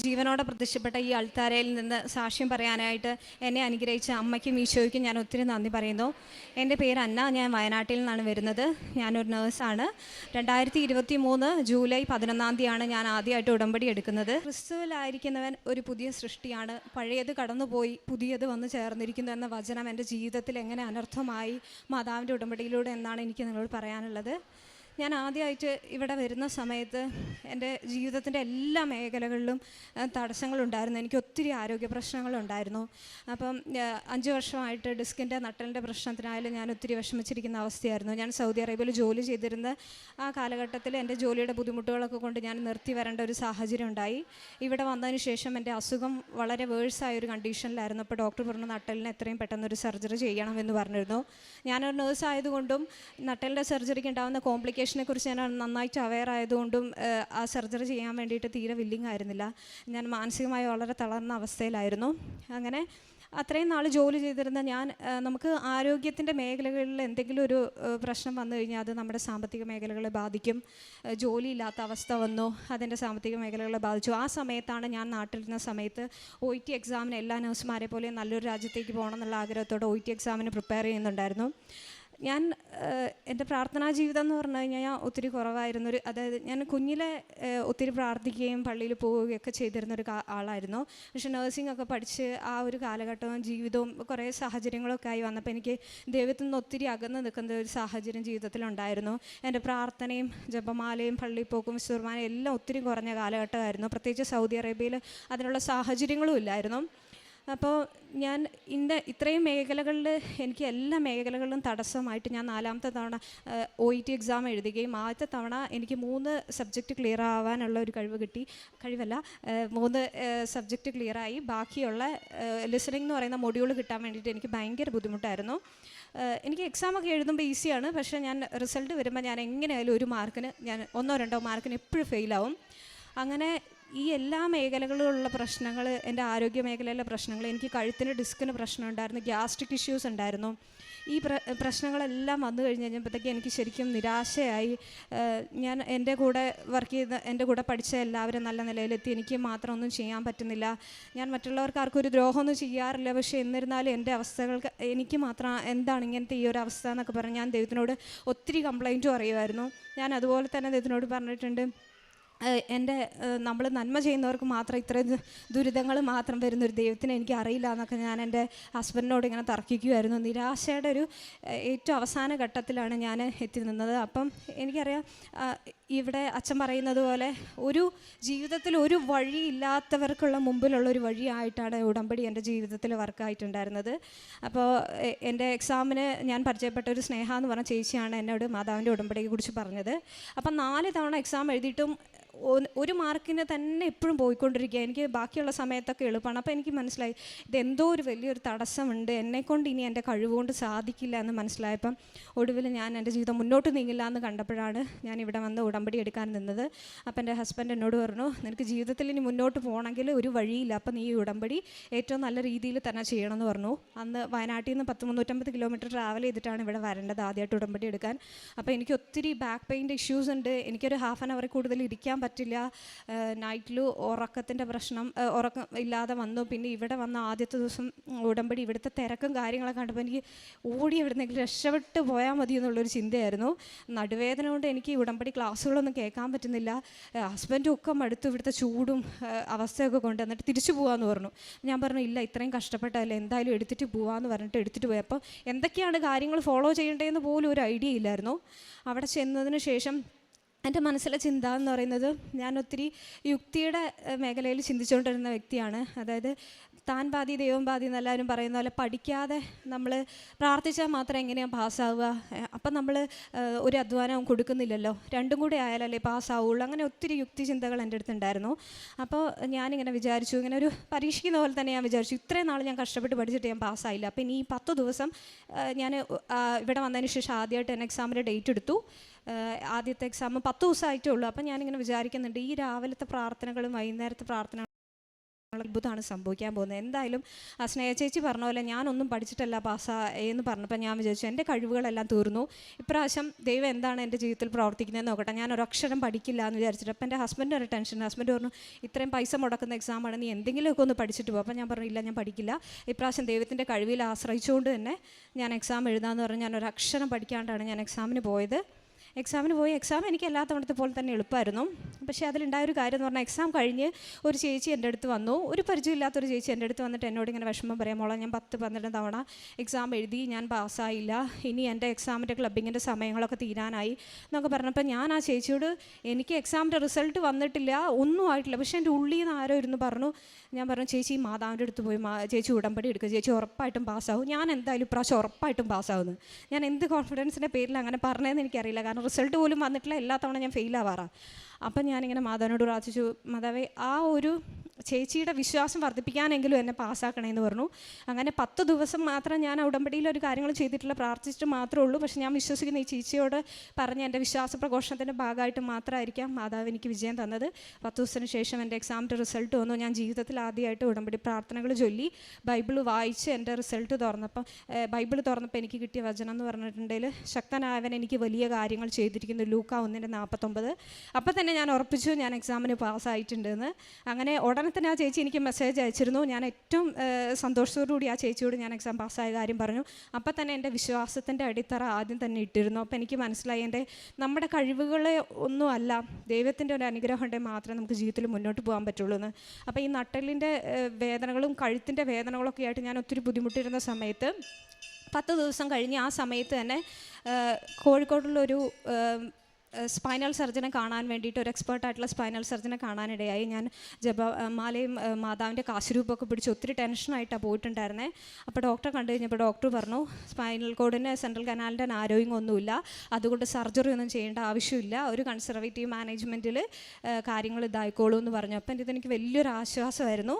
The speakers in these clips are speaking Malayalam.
ജീവനോടെ പ്രത്യക്ഷപ്പെട്ട ഈ അൾത്താരയിൽ നിന്ന് സാക്ഷ്യം പറയാനായിട്ട് എന്നെ അനുഗ്രഹിച്ച അമ്മയ്ക്കും ഈശോയ്ക്കും ഞാൻ ഒത്തിരി നന്ദി പറയുന്നു. എന്റെ പേര് അന്ന ഞാൻ വയനാട്ടിൽ നിന്നാണ് വരുന്നത്. ഞാനൊരു നേഴ്സാണ്. രണ്ടായിരത്തി ഇരുപത്തി മൂന്ന് ജൂലൈ പതിനൊന്നാം തീയതിയാണ് ഞാൻ ആദ്യമായിട്ട് ഉടമ്പടി എടുക്കുന്നത്. ക്രിസ്തുവിലായിരിക്കുന്നവൻ ഒരു പുതിയ സൃഷ്ടിയാണ്. പഴയത് കടന്നുപോയി പുതിയത് വന്ന് ചേർന്നിരിക്കുന്നു എന്ന വചനം എന്റെ ജീവിതത്തിൽ എങ്ങനെ അനർത്ഥമായി മാതാവിന്റെ ഉടമ്പടിയിലൂടെ എന്നാണ് എനിക്ക് നിങ്ങളോട് പറയാനുള്ളത്. ഞാൻ ആദ്യമായിട്ട് ഇവിടെ വരുന്ന സമയത്ത് എന്റെ ജീവിതത്തിന്റെ എല്ലാ മേഖലകളിലും തടസ്സങ്ങളുണ്ടായിരുന്നു. എനിക്ക് ഒത്തിരി ആരോഗ്യ പ്രശ്നങ്ങളുണ്ടായിരുന്നു. അപ്പം അഞ്ച് വർഷമായിട്ട് ഡിസ്കിന്റെ നട്ടലിന്റെ പ്രശ്നത്തിനായാലും ഞാൻ ഒത്തിരി വിഷമിച്ചിരിക്കുന്ന അവസ്ഥയായിരുന്നു. ഞാൻ സൗദി അറേബ്യയിൽ ജോലി ചെയ്തിരുന്ന ആ കാലഘട്ടത്തിൽ എന്റെ ജോലിയുടെ ബുദ്ധിമുട്ടുകളൊക്കെ കൊണ്ട് ഞാൻ നിർത്തി വരേണ്ട ഒരു സാഹചര്യം ഉണ്ടായി. ഇവിടെ വന്നതിന് ശേഷം എന്റെ അസുഖം വളരെ വേഴ്സായ ഒരു കണ്ടീഷനിലായിരുന്നു. അപ്പോൾ ഡോക്ടർ പറഞ്ഞു നട്ടലിന് എത്രയും പെട്ടെന്ന് ഒരു സർജറി ചെയ്യണമെന്ന് പറഞ്ഞിരുന്നു. ഞാനൊരു നേഴ്സ് ആയതുകൊണ്ടും നട്ടലിന്റെ സർജറിക്ക് ഉണ്ടാകുന്ന കോംപ്ലിക്കേഷനെ കുറിച്ച് ഞാൻ നന്നായിട്ട് അവെയർ ആയതുകൊണ്ടും ആ സർജറി ചെയ്യാൻ വേണ്ടിയിട്ട് തീരെ വില്ലിങ് ആയിരുന്നില്ല. ഞാൻ മാനസികമായി വളരെ തളർന്ന അവസ്ഥയിലായിരുന്നു. അങ്ങനെ അത്രയും നാൾ ജോലി ചെയ്തിരുന്ന ഞാൻ നമുക്ക് ആരോഗ്യത്തിന്റെ മേഖലകളിൽ എന്തെങ്കിലും ഒരു പ്രശ്നം വന്നു കഴിഞ്ഞാൽ അത് നമ്മുടെ സാമ്പത്തിക മേഖലകളെ ബാധിക്കും. ജോലി ജോലിയില്ലാത്ത അവസ്ഥ വന്നു അതിന്റെ സാമ്പത്തിക മേഖലകളെ ബാധിച്ചു. ആ സമയത്താണ് ഞാൻ നാട്ടിലിരുന്ന സമയത്ത് ഒ ടി എക്സാമിന് എല്ലാ നഴ്സുമാരെ പോലെയും നല്ലൊരു രാജ്യത്തേക്ക് പോകണം എന്നുള്ള ആഗ്രഹത്തോടെ ഒ ടി എക്സാമിന് പ്രിപ്പയർ ചെയ്യുന്നുണ്ടായിരുന്നു. ഞാൻ എന്റെ പ്രാർത്ഥനാ ജീവിതം എന്ന് പറഞ്ഞു കഴിഞ്ഞാൽ ഞാൻ ഒത്തിരി കുറവായിരുന്നു ഒരു അതായത് ഞാൻ കുഞ്ഞിലെ ഒത്തിരി പ്രാർത്ഥിക്കുകയും പള്ളിയിൽ പോവുകയൊക്കെ ചെയ്തിരുന്ന ഒരു ആളായിരുന്നു. പക്ഷെ നഴ്സിംഗ് ഒക്കെ പഠിച്ച് ആ ഒരു കാലഘട്ടവും ജീവിതവും കുറേ സാഹചര്യങ്ങളൊക്കെ ആയി വന്നപ്പോൾ എനിക്ക് ദൈവത്തിൽ നിന്ന് ഒത്തിരി അകന്ന് നിൽക്കുന്ന ഒരു സാഹചര്യം ജീവിതത്തിലുണ്ടായിരുന്നു. എന്റെ പ്രാർത്ഥനയും ജപമാലയും പള്ളിപ്പോക്കും സുർമാനയും എല്ലാം ഒത്തിരി കുറഞ്ഞ കാലഘട്ടമായിരുന്നു. പ്രത്യേകിച്ച് സൗദി അറേബ്യയിൽ അതിനുള്ള സാഹചര്യങ്ങളും ഇല്ലായിരുന്നു. അപ്പോൾ ഞാൻ ഇന്ന ഇത്രയും മേഖലകളിൽ എനിക്ക് എല്ലാ മേഖലകളിലും തടസ്സമായിട്ട് ഞാൻ നാലാമത്തെ തവണ ഒ ഇ ടി എക്സാം എഴുതുകയും ആദ്യത്തെ തവണ എനിക്ക് മൂന്ന് സബ്ജക്റ്റ് ക്ലിയർ ആവാനുള്ള ഒരു കഴിവ് കിട്ടി. കഴിവല്ല മൂന്ന് സബ്ജക്റ്റ് ക്ലിയറായി ബാക്കിയുള്ള ലിസണിംഗ് എന്ന് പറയുന്ന മൊഡ്യൂൾ കിട്ടാൻ വേണ്ടിയിട്ട് എനിക്ക് ഭയങ്കര ബുദ്ധിമുട്ടായിരുന്നു. എനിക്ക് എക്സാം ഒക്കെ എഴുതുമ്പോൾ ഈസിയാണ് പക്ഷേ ഞാൻ റിസൾട്ട് വരുമ്പോൾ ഞാൻ എങ്ങനെയായാലും ഒരു മാർക്കിന് ഞാൻ ഒന്നോ രണ്ടോ മാർക്കിന് എപ്പോഴും ഫെയിലാവും അങ്ങനെ ഈ എല്ലാ മേഖലകളിലുള്ള പ്രശ്നങ്ങൾ എന്റെ ആരോഗ്യ മേഖലയിലെ പ്രശ്നങ്ങൾ എനിക്ക് കഴുത്തിന് ഡിസ്കിന് പ്രശ്നം ഉണ്ടായിരുന്നു ഗ്യാസ്ട്രിക് ഇഷ്യൂസ് ഉണ്ടായിരുന്നു. ഈ പ്ര പ്രശ്നങ്ങളെല്ലാം വന്നു കഴിഞ്ഞ് കഴിഞ്ഞപ്പോഴത്തേക്ക് എനിക്ക് ശരിക്കും നിരാശയായി. ഞാൻ എന്റെ കൂടെ വർക്ക് ചെയ്ത എന്റെ കൂടെ പഠിച്ച എല്ലാവരും നല്ല നിലയിലെത്തി. എനിക്ക് മാത്രം ഒന്നും ചെയ്യാൻ പറ്റുന്നില്ല. ഞാൻ മറ്റുള്ളവർക്ക് ആർക്കൊരു ദ്രോഹമൊന്നും ചെയ്യാറില്ല. പക്ഷേ എന്നിരുന്നാലും എന്റെ അവസ്ഥകൾക്ക് എനിക്ക് മാത്രം എന്താണ് ഇങ്ങനത്തെ ഈ ഒരു അവസ്ഥ എന്നൊക്കെ പറഞ്ഞ് ഞാൻ ദൈവത്തിനോട് ഒത്തിരി കംപ്ലൈന്റും അറിയുമായിരുന്നു. ഞാൻ അതുപോലെ തന്നെ ദൈവത്തിനോട് പറഞ്ഞിട്ടുണ്ട് എന്റെ നമ്മൾ നന്മ ചെയ്യുന്നവർക്ക് മാത്രം ഇത്രയും ദുരിതങ്ങൾ മാത്രം വരുന്ന ഒരു ദൈവത്തിന് എനിക്ക് അറിയില്ല എന്നൊക്കെ ഞാൻ എന്റെ ഹസ്ബൻഡിനോട് ഇങ്ങനെ തർക്കിക്കുമായിരുന്നു നിരാശയുടെ ഒരു ഏറ്റവും അവസാന ഘട്ടത്തിലാണ് ഞാൻ എത്തി നിന്നത്. അപ്പം എനിക്കറിയാം ഇവിടെ അച്ഛൻ പറയുന്നത് പോലെ ഒരു ജീവിതത്തിൽ ഒരു വഴി ഇല്ലാത്തവർക്കുള്ള മുമ്പിലുള്ള ഒരു വഴിയായിട്ടാണ് ഉടമ്പടി എന്റെ ജീവിതത്തിൽ വർക്കായിട്ടുണ്ടായിരുന്നത്. അപ്പോൾ എന്റെ എക്സാമിന് ഞാൻ പരിചയപ്പെട്ട ഒരു സ്നേഹ എന്ന് പറഞ്ഞ ചേച്ചിയാണ് എന്നോട് മാതാവിന്റെ ഉടമ്പടിയെ കുറിച്ച് പറഞ്ഞത്. അപ്പം നാല് തവണ എക്സാം എഴുതിയിട്ടും ഒരു മാർക്കിന് തന്നെ എപ്പോഴും പോയിക്കൊണ്ടിരിക്കുക. എനിക്ക് ബാക്കിയുള്ള സമയത്തൊക്കെ എളുപ്പമാണ്. അപ്പോൾ എനിക്ക് മനസ്സിലായി ഇത് എന്തോ ഒരു വലിയൊരു തടസ്സമുണ്ട്. എന്നെക്കൊണ്ട് ഇനി എന്റെ കഴിവുകൊണ്ട് സാധിക്കില്ല എന്ന് മനസ്സിലായപ്പം ഒടുവിൽ ഞാൻ എന്റെ ജീവിതം മുന്നോട്ട് നീങ്ങില്ല എന്ന് കണ്ടപ്പോഴാണ് ഞാൻ ഇവിടെ വന്ന് ഉടമ്പടി എടുക്കാൻ നിന്നത്. അപ്പം എന്റെ ഹസ്ബൻഡ് എന്നോട് പറഞ്ഞു നിനക്ക് ജീവിതത്തിൽ ഇനി മുന്നോട്ട് പോകണമെങ്കിൽ ഒരു വഴിയില്ല. അപ്പം നീ ഈ ഉടമ്പടി ഏറ്റവും നല്ല രീതിയിൽ തന്നെ ചെയ്യണമെന്ന് പറഞ്ഞു. അന്ന് വയനാട്ടിൽ നിന്ന് പത്ത് മുന്നൂറ്റമ്പത് കിലോമീറ്റർ ട്രാവൽ ചെയ്തിട്ടാണ് ഇവിടെ വരേണ്ടത് ആദ്യമായിട്ട് ഉടമ്പടി എടുക്കാൻ. അപ്പോൾ എനിക്ക് ഒത്തിരി ബാക്ക് പെയിന്റെ ഇഷ്യൂസ് ഉണ്ട്. എനിക്കൊരു ഹാഫ് ആൻ അവറിൽ കൂടുതൽ ഇരിക്കാൻ പറ്റില്ല. നൈറ്റിൽ ഉറക്കത്തിന്റെ പ്രശ്നം ഉറക്കം ഇല്ലാതെ വന്നു. പിന്നെ ഇവിടെ വന്ന ആദ്യത്തെ ദിവസം ഉടമ്പടി ഇവിടുത്തെ തിരക്കും കാര്യങ്ങളൊക്കെ കണ്ടപ്പോൾ എനിക്ക് ഓടി എവിടുന്നെങ്കിലും രക്ഷപ്പെട്ട് പോയാൽ മതി എന്നുള്ളൊരു ചിന്തയായിരുന്നു. നടുവേദന കൊണ്ട് എനിക്ക് ഉടമ്പടി ഉടമ്പടി ക്ലാസ്സുകളൊന്നും കേൾക്കാൻ പറ്റുന്നില്ല. ഹസ്ബൻഡും ഒക്കെ മടുത്തു ഇവിടുത്തെ ചൂടും അവസ്ഥയൊക്കെ കൊണ്ട് എന്നിട്ട് തിരിച്ചു പോകാമെന്ന് പറഞ്ഞു. ഞാൻ പറഞ്ഞു ഇല്ല ഇത്രയും കഷ്ടപ്പെട്ടല്ലേ എന്തായാലും എടുത്തിട്ട് പോകാമെന്ന് പറഞ്ഞിട്ട് എടുത്തിട്ട് പോയി. അപ്പോൾ എന്തൊക്കെയാണ് കാര്യങ്ങൾ ഫോളോ ചെയ്യേണ്ടതെന്ന് പോലും ഒരു ഐഡിയ ഇല്ലായിരുന്നു. അവിടെ ചെന്നതിന് ശേഷം എന്റെ മനസ്സിലെ ചിന്ത എന്ന് പറയുന്നത് ഞാൻ ഒത്തിരി യുക്തിയുടെ മേഖലയിൽ ചിന്തിച്ചുകൊണ്ടിരുന്ന വ്യക്തിയാണ്. അതായത് താൻ ബാധി ദൈവം ബാധി എന്നെല്ലാവരും പറയുന്ന പോലെ പഠിക്കാതെ നമ്മൾ പ്രാർത്ഥിച്ചാൽ മാത്രം എങ്ങനെയാണ് പാസ്സാവുക? അപ്പം നമ്മൾ ഒരു അധ്വാനവും കൊടുക്കുന്നില്ലല്ലോ. രണ്ടും കൂടെ ആയാലല്ലേ പാസ്സാവുള്ളൂ. അങ്ങനെ ഒത്തിരി യുക്തി ചിന്തകൾ എന്റെ അടുത്തുണ്ടായിരുന്നു അപ്പോൾ ഞാനിങ്ങനെ വിചാരിച്ചു ഇങ്ങനെ ഒരു പരീക്ഷിക്കുന്ന പോലെ തന്നെ ഞാൻ വിചാരിച്ചു ഇത്രയും നാൾ ഞാൻ കഷ്ടപ്പെട്ട് പഠിച്ചിട്ട് ഞാൻ പാസ്സായില്ല. അപ്പോൾ ഇനി ഈ പത്ത് ദിവസം ഞാൻ ഇവിടെ വന്നതിന് ശേഷം ആദ്യമായിട്ട് എന്നെ എക്സാമിന്റെ ഡേറ്റ് എടുത്തു. ആദ്യത്തെ എക്സാം പത്ത് ദിവസമായിട്ടേ ഉള്ളൂ. അപ്പം ഞാനിങ്ങനെ വിചാരിക്കുന്നുണ്ട് ഈ രാവിലത്തെ പ്രാർത്ഥനകളും വൈകുന്നേരത്തെ പ്രാർത്ഥന അത്ഭുതമാണ് സംഭവിക്കാൻ പോകുന്നത്. എന്തായാലും ആ സ്നേഹ ചേച്ചി പറഞ്ഞ പോലെ ഞാനൊന്നും പഠിച്ചിട്ടല്ല പാസ്സായെന്ന് പറഞ്ഞപ്പോൾ ഞാൻ വിചാരിച്ചു എന്റെ കഴിവുകളെല്ലാം തീർന്നു. ഇപ്രാവശ്യം ദൈവം എന്താണ് എന്റെ ജീവിതത്തിൽ പ്രവർത്തിക്കുന്നതെന്ന് നോക്കട്ടെ. ഞാൻ ഒരു അക്ഷരം പഠിക്കില്ല എന്ന് വിചാരിച്ചിട്ട് അപ്പം എന്റെ ഹസ്ബൻഡ് ഒരു ടെൻഷൻ ഹസ്ബൻഡ് പറഞ്ഞു ഇത്രയും പൈസ മുടക്കുന്ന എക്സാമാണ് നീ എന്തെങ്കിലുമൊക്കെ ഒന്ന് പഠിച്ചിട്ട് പോകും അപ്പം ഞാൻ പറഞ്ഞു ഇല്ല ഞാൻ പഠിക്കില്ല. ഇപ്രാവശ്യം ദൈവത്തിന്റെ കഴിവിൽ ആശ്രയിച്ചുകൊണ്ട് തന്നെ ഞാൻ എക്സാം എഴുതാമെന്ന് പറഞ്ഞ് ഞാൻ ഒരു അക്ഷരം പഠിക്കാണ്ടാണ് ഞാൻ എക്സാമിന് പോയത്. എക്സാമിന് പോയി. എക്സാം എനിക്ക് എല്ലാ തവണത്തെ പോലെ തന്നെ എളുപ്പമായിരുന്നു. പക്ഷേ അതിലുണ്ടായ ഒരു കാര്യം എന്ന് പറഞ്ഞാൽ എക്സാം കഴിഞ്ഞ് ഒരു ചേച്ചി എന്റെ അടുത്ത് വന്നു. ഒരു പരിചയമില്ലാത്തൊരു ചേച്ചി എന്റെ അടുത്ത് വന്നിട്ട് എന്നോട് ഇങ്ങനെ വിഷമം പറയാം മോളെ ഞാൻ പത്ത് പന്ത്രണ്ട് തവണ എക്സാം എഴുതി ഞാൻ പാസ്സായില്ല. ഇനി എന്റെ എക്സാമിന്റെ ക്ലബിങ്ങിന്റെ സമയങ്ങളൊക്കെ തീരാനായി. എന്നൊക്കെ പറഞ്ഞപ്പോൾ ഞാൻ ആ ചേച്ചിയോട് എനിക്ക് എക്സാമിന്റെ റിസൾട്ട് വന്നിട്ടില്ല ഒന്നും ആയിട്ടില്ല. പക്ഷേ എന്റെ ഉള്ളിൽ നിന്ന് ആരോ ഇരുന്ന് പറഞ്ഞു. ഞാൻ പറഞ്ഞു ചേച്ചി മാതാവിന്റെ അടുത്ത് പോയി ചേച്ചി ഉടമ്പടി എടുക്കുക ചേച്ചി ഉറപ്പായിട്ടും പാസ്സാവും. ഞാൻ എന്തായാലും ഇപ്രാവശ്യം ഉറപ്പായിട്ടും പാസ്സാവുന്നു. ഞാൻ എന്ത് കോൺഫിഡൻസിന്റെ പേരിൽ അങ്ങനെ പറഞ്ഞതെന്ന് എനിക്കറിയില്ല. കാരണം റിസൾട്ട് പോലും വന്നിട്ടില്ല. എല്ലാ തവണ ഞാൻ ഫെയിൽ ആവാറാണ് അപ്പം ഞാനിങ്ങനെ മാതാവിനോട് പ്രാർത്ഥിച്ചു മാതാവേ ആ ഒരു ചേച്ചിയുടെ വിശ്വാസം വർദ്ധിപ്പിക്കാനെങ്കിലും എന്നെ പാസ്സാക്കണമെന്ന് പറഞ്ഞു. അങ്ങനെ പത്ത് ദിവസം മാത്രം ഞാൻ ഉടമ്പടിയിൽ ഒരു കാര്യങ്ങൾ ചെയ്തിട്ടില്ല പ്രാർത്ഥിച്ചിട്ട് മാത്രമേ ഉള്ളൂ. പക്ഷെ ഞാൻ വിശ്വസിക്കുന്ന ഈ ചേച്ചിയോട് പറഞ്ഞ എന്റെ വിശ്വാസ പ്രഘോഷണത്തിന്റെ ഭാഗമായിട്ട് മാത്രമായിരിക്കാം മാതാവ് എനിക്ക് വിജയം തന്നത്. പത്ത് ദിവസത്തിന് ശേഷം എന്റെ എക്സാമിന്റെ റിസൾട്ട് വന്നു. ഞാൻ ജീവിതത്തിൽ ആദ്യമായിട്ട് ഉടമ്പടി പ്രാർത്ഥനകൾ ചൊല്ലി ബൈബിൾ വായിച്ച് എന്റെ റിസൾട്ട് തുറന്നപ്പം ബൈബിൾ തുറന്നപ്പോൾ എനിക്ക് കിട്ടിയ വചനം എന്ന് പറഞ്ഞിട്ടുണ്ടെങ്കിൽ ശക്തനായവൻ എനിക്ക് വലിയ കാര്യങ്ങൾ ചെയ്തിരിക്കുന്നു. ലൂക്ക ഒന്നിന്റെ നാൽപ്പത്തൊമ്പത്. അപ്പം തന്നെ ഞാൻ ഉറപ്പിച്ചു ഞാൻ എക്സാമിന് പാസ്സായിട്ടുണ്ടെന്ന് അങ്ങനെ ഉടനെ തന്നെ ആ ചേച്ചി എനിക്ക് മെസ്സേജ് അയച്ചിരുന്നു. ഞാൻ ഏറ്റവും സന്തോഷത്തോടുകൂടി ആ ചേച്ചിയോട് ഞാൻ എക്സാം പാസ്സായ കാര്യം പറഞ്ഞു. അപ്പം തന്നെ എന്റെ വിശ്വാസത്തിന്റെ അടിത്തറ ആദ്യം തന്നെ ഇട്ടിരുന്നു. അപ്പോൾ എനിക്ക് മനസ്സിലായി എന്റെ നമ്മുടെ കഴിവുകളെ ഒന്നുമല്ല ദൈവത്തിന്റെ ഒരു അനുഗ്രഹം ഉണ്ടെങ്കിൽ മാത്രമേ നമുക്ക് ജീവിതത്തിൽ മുന്നോട്ട് പോകാൻ പറ്റുള്ളൂ എന്ന് അപ്പോൾ ഈ നട്ടലിന്റെ വേദനകളും കഴുത്തിന്റെ വേദനകളൊക്കെ ആയിട്ട് ഞാൻ ഒത്തിരി ബുദ്ധിമുട്ടിരുന്ന സമയത്ത് പത്ത് ദിവസം കഴിഞ്ഞ് ആ സമയത്ത് തന്നെ കോഴിക്കോടുള്ളൊരു സ്പൈനൽ സർജനെ കാണാൻ വേണ്ടിയിട്ട് ഒരു എക്സ്പേർട്ട് ആയിട്ടുള്ള സ്പൈനൽ സർജനെ കാണാനിടയായി. ഞാൻ ജപ മാലയും ഏഹ്, മാതാവിന്റെ കാശുരൂപമൊക്കെ പിടിച്ച് ഒത്തിരി ടെൻഷനായിട്ടാണ് പോയിട്ടുണ്ടായിരുന്നേ. അപ്പോൾ ഡോക്ടറെ കണ്ടു കഴിഞ്ഞപ്പോൾ ഡോക്ടർ പറഞ്ഞു സ്പൈനൽ കോഡിന് സെൻട്രൽ കനാലിന്റെ ആരോഗ്യം ഒന്നുമില്ല അതുകൊണ്ട് സർജറി ഒന്നും ചെയ്യേണ്ട ആവശ്യമില്ല. ഒരു കൺസർവേറ്റീവ് മാനേജ്മെന്റിൽ കാര്യങ്ങൾ ഇതായിക്കോളൂ എന്ന് പറഞ്ഞു. അപ്പം എനിക്ക് വലിയൊരു ആശ്വാസമായിരുന്നു.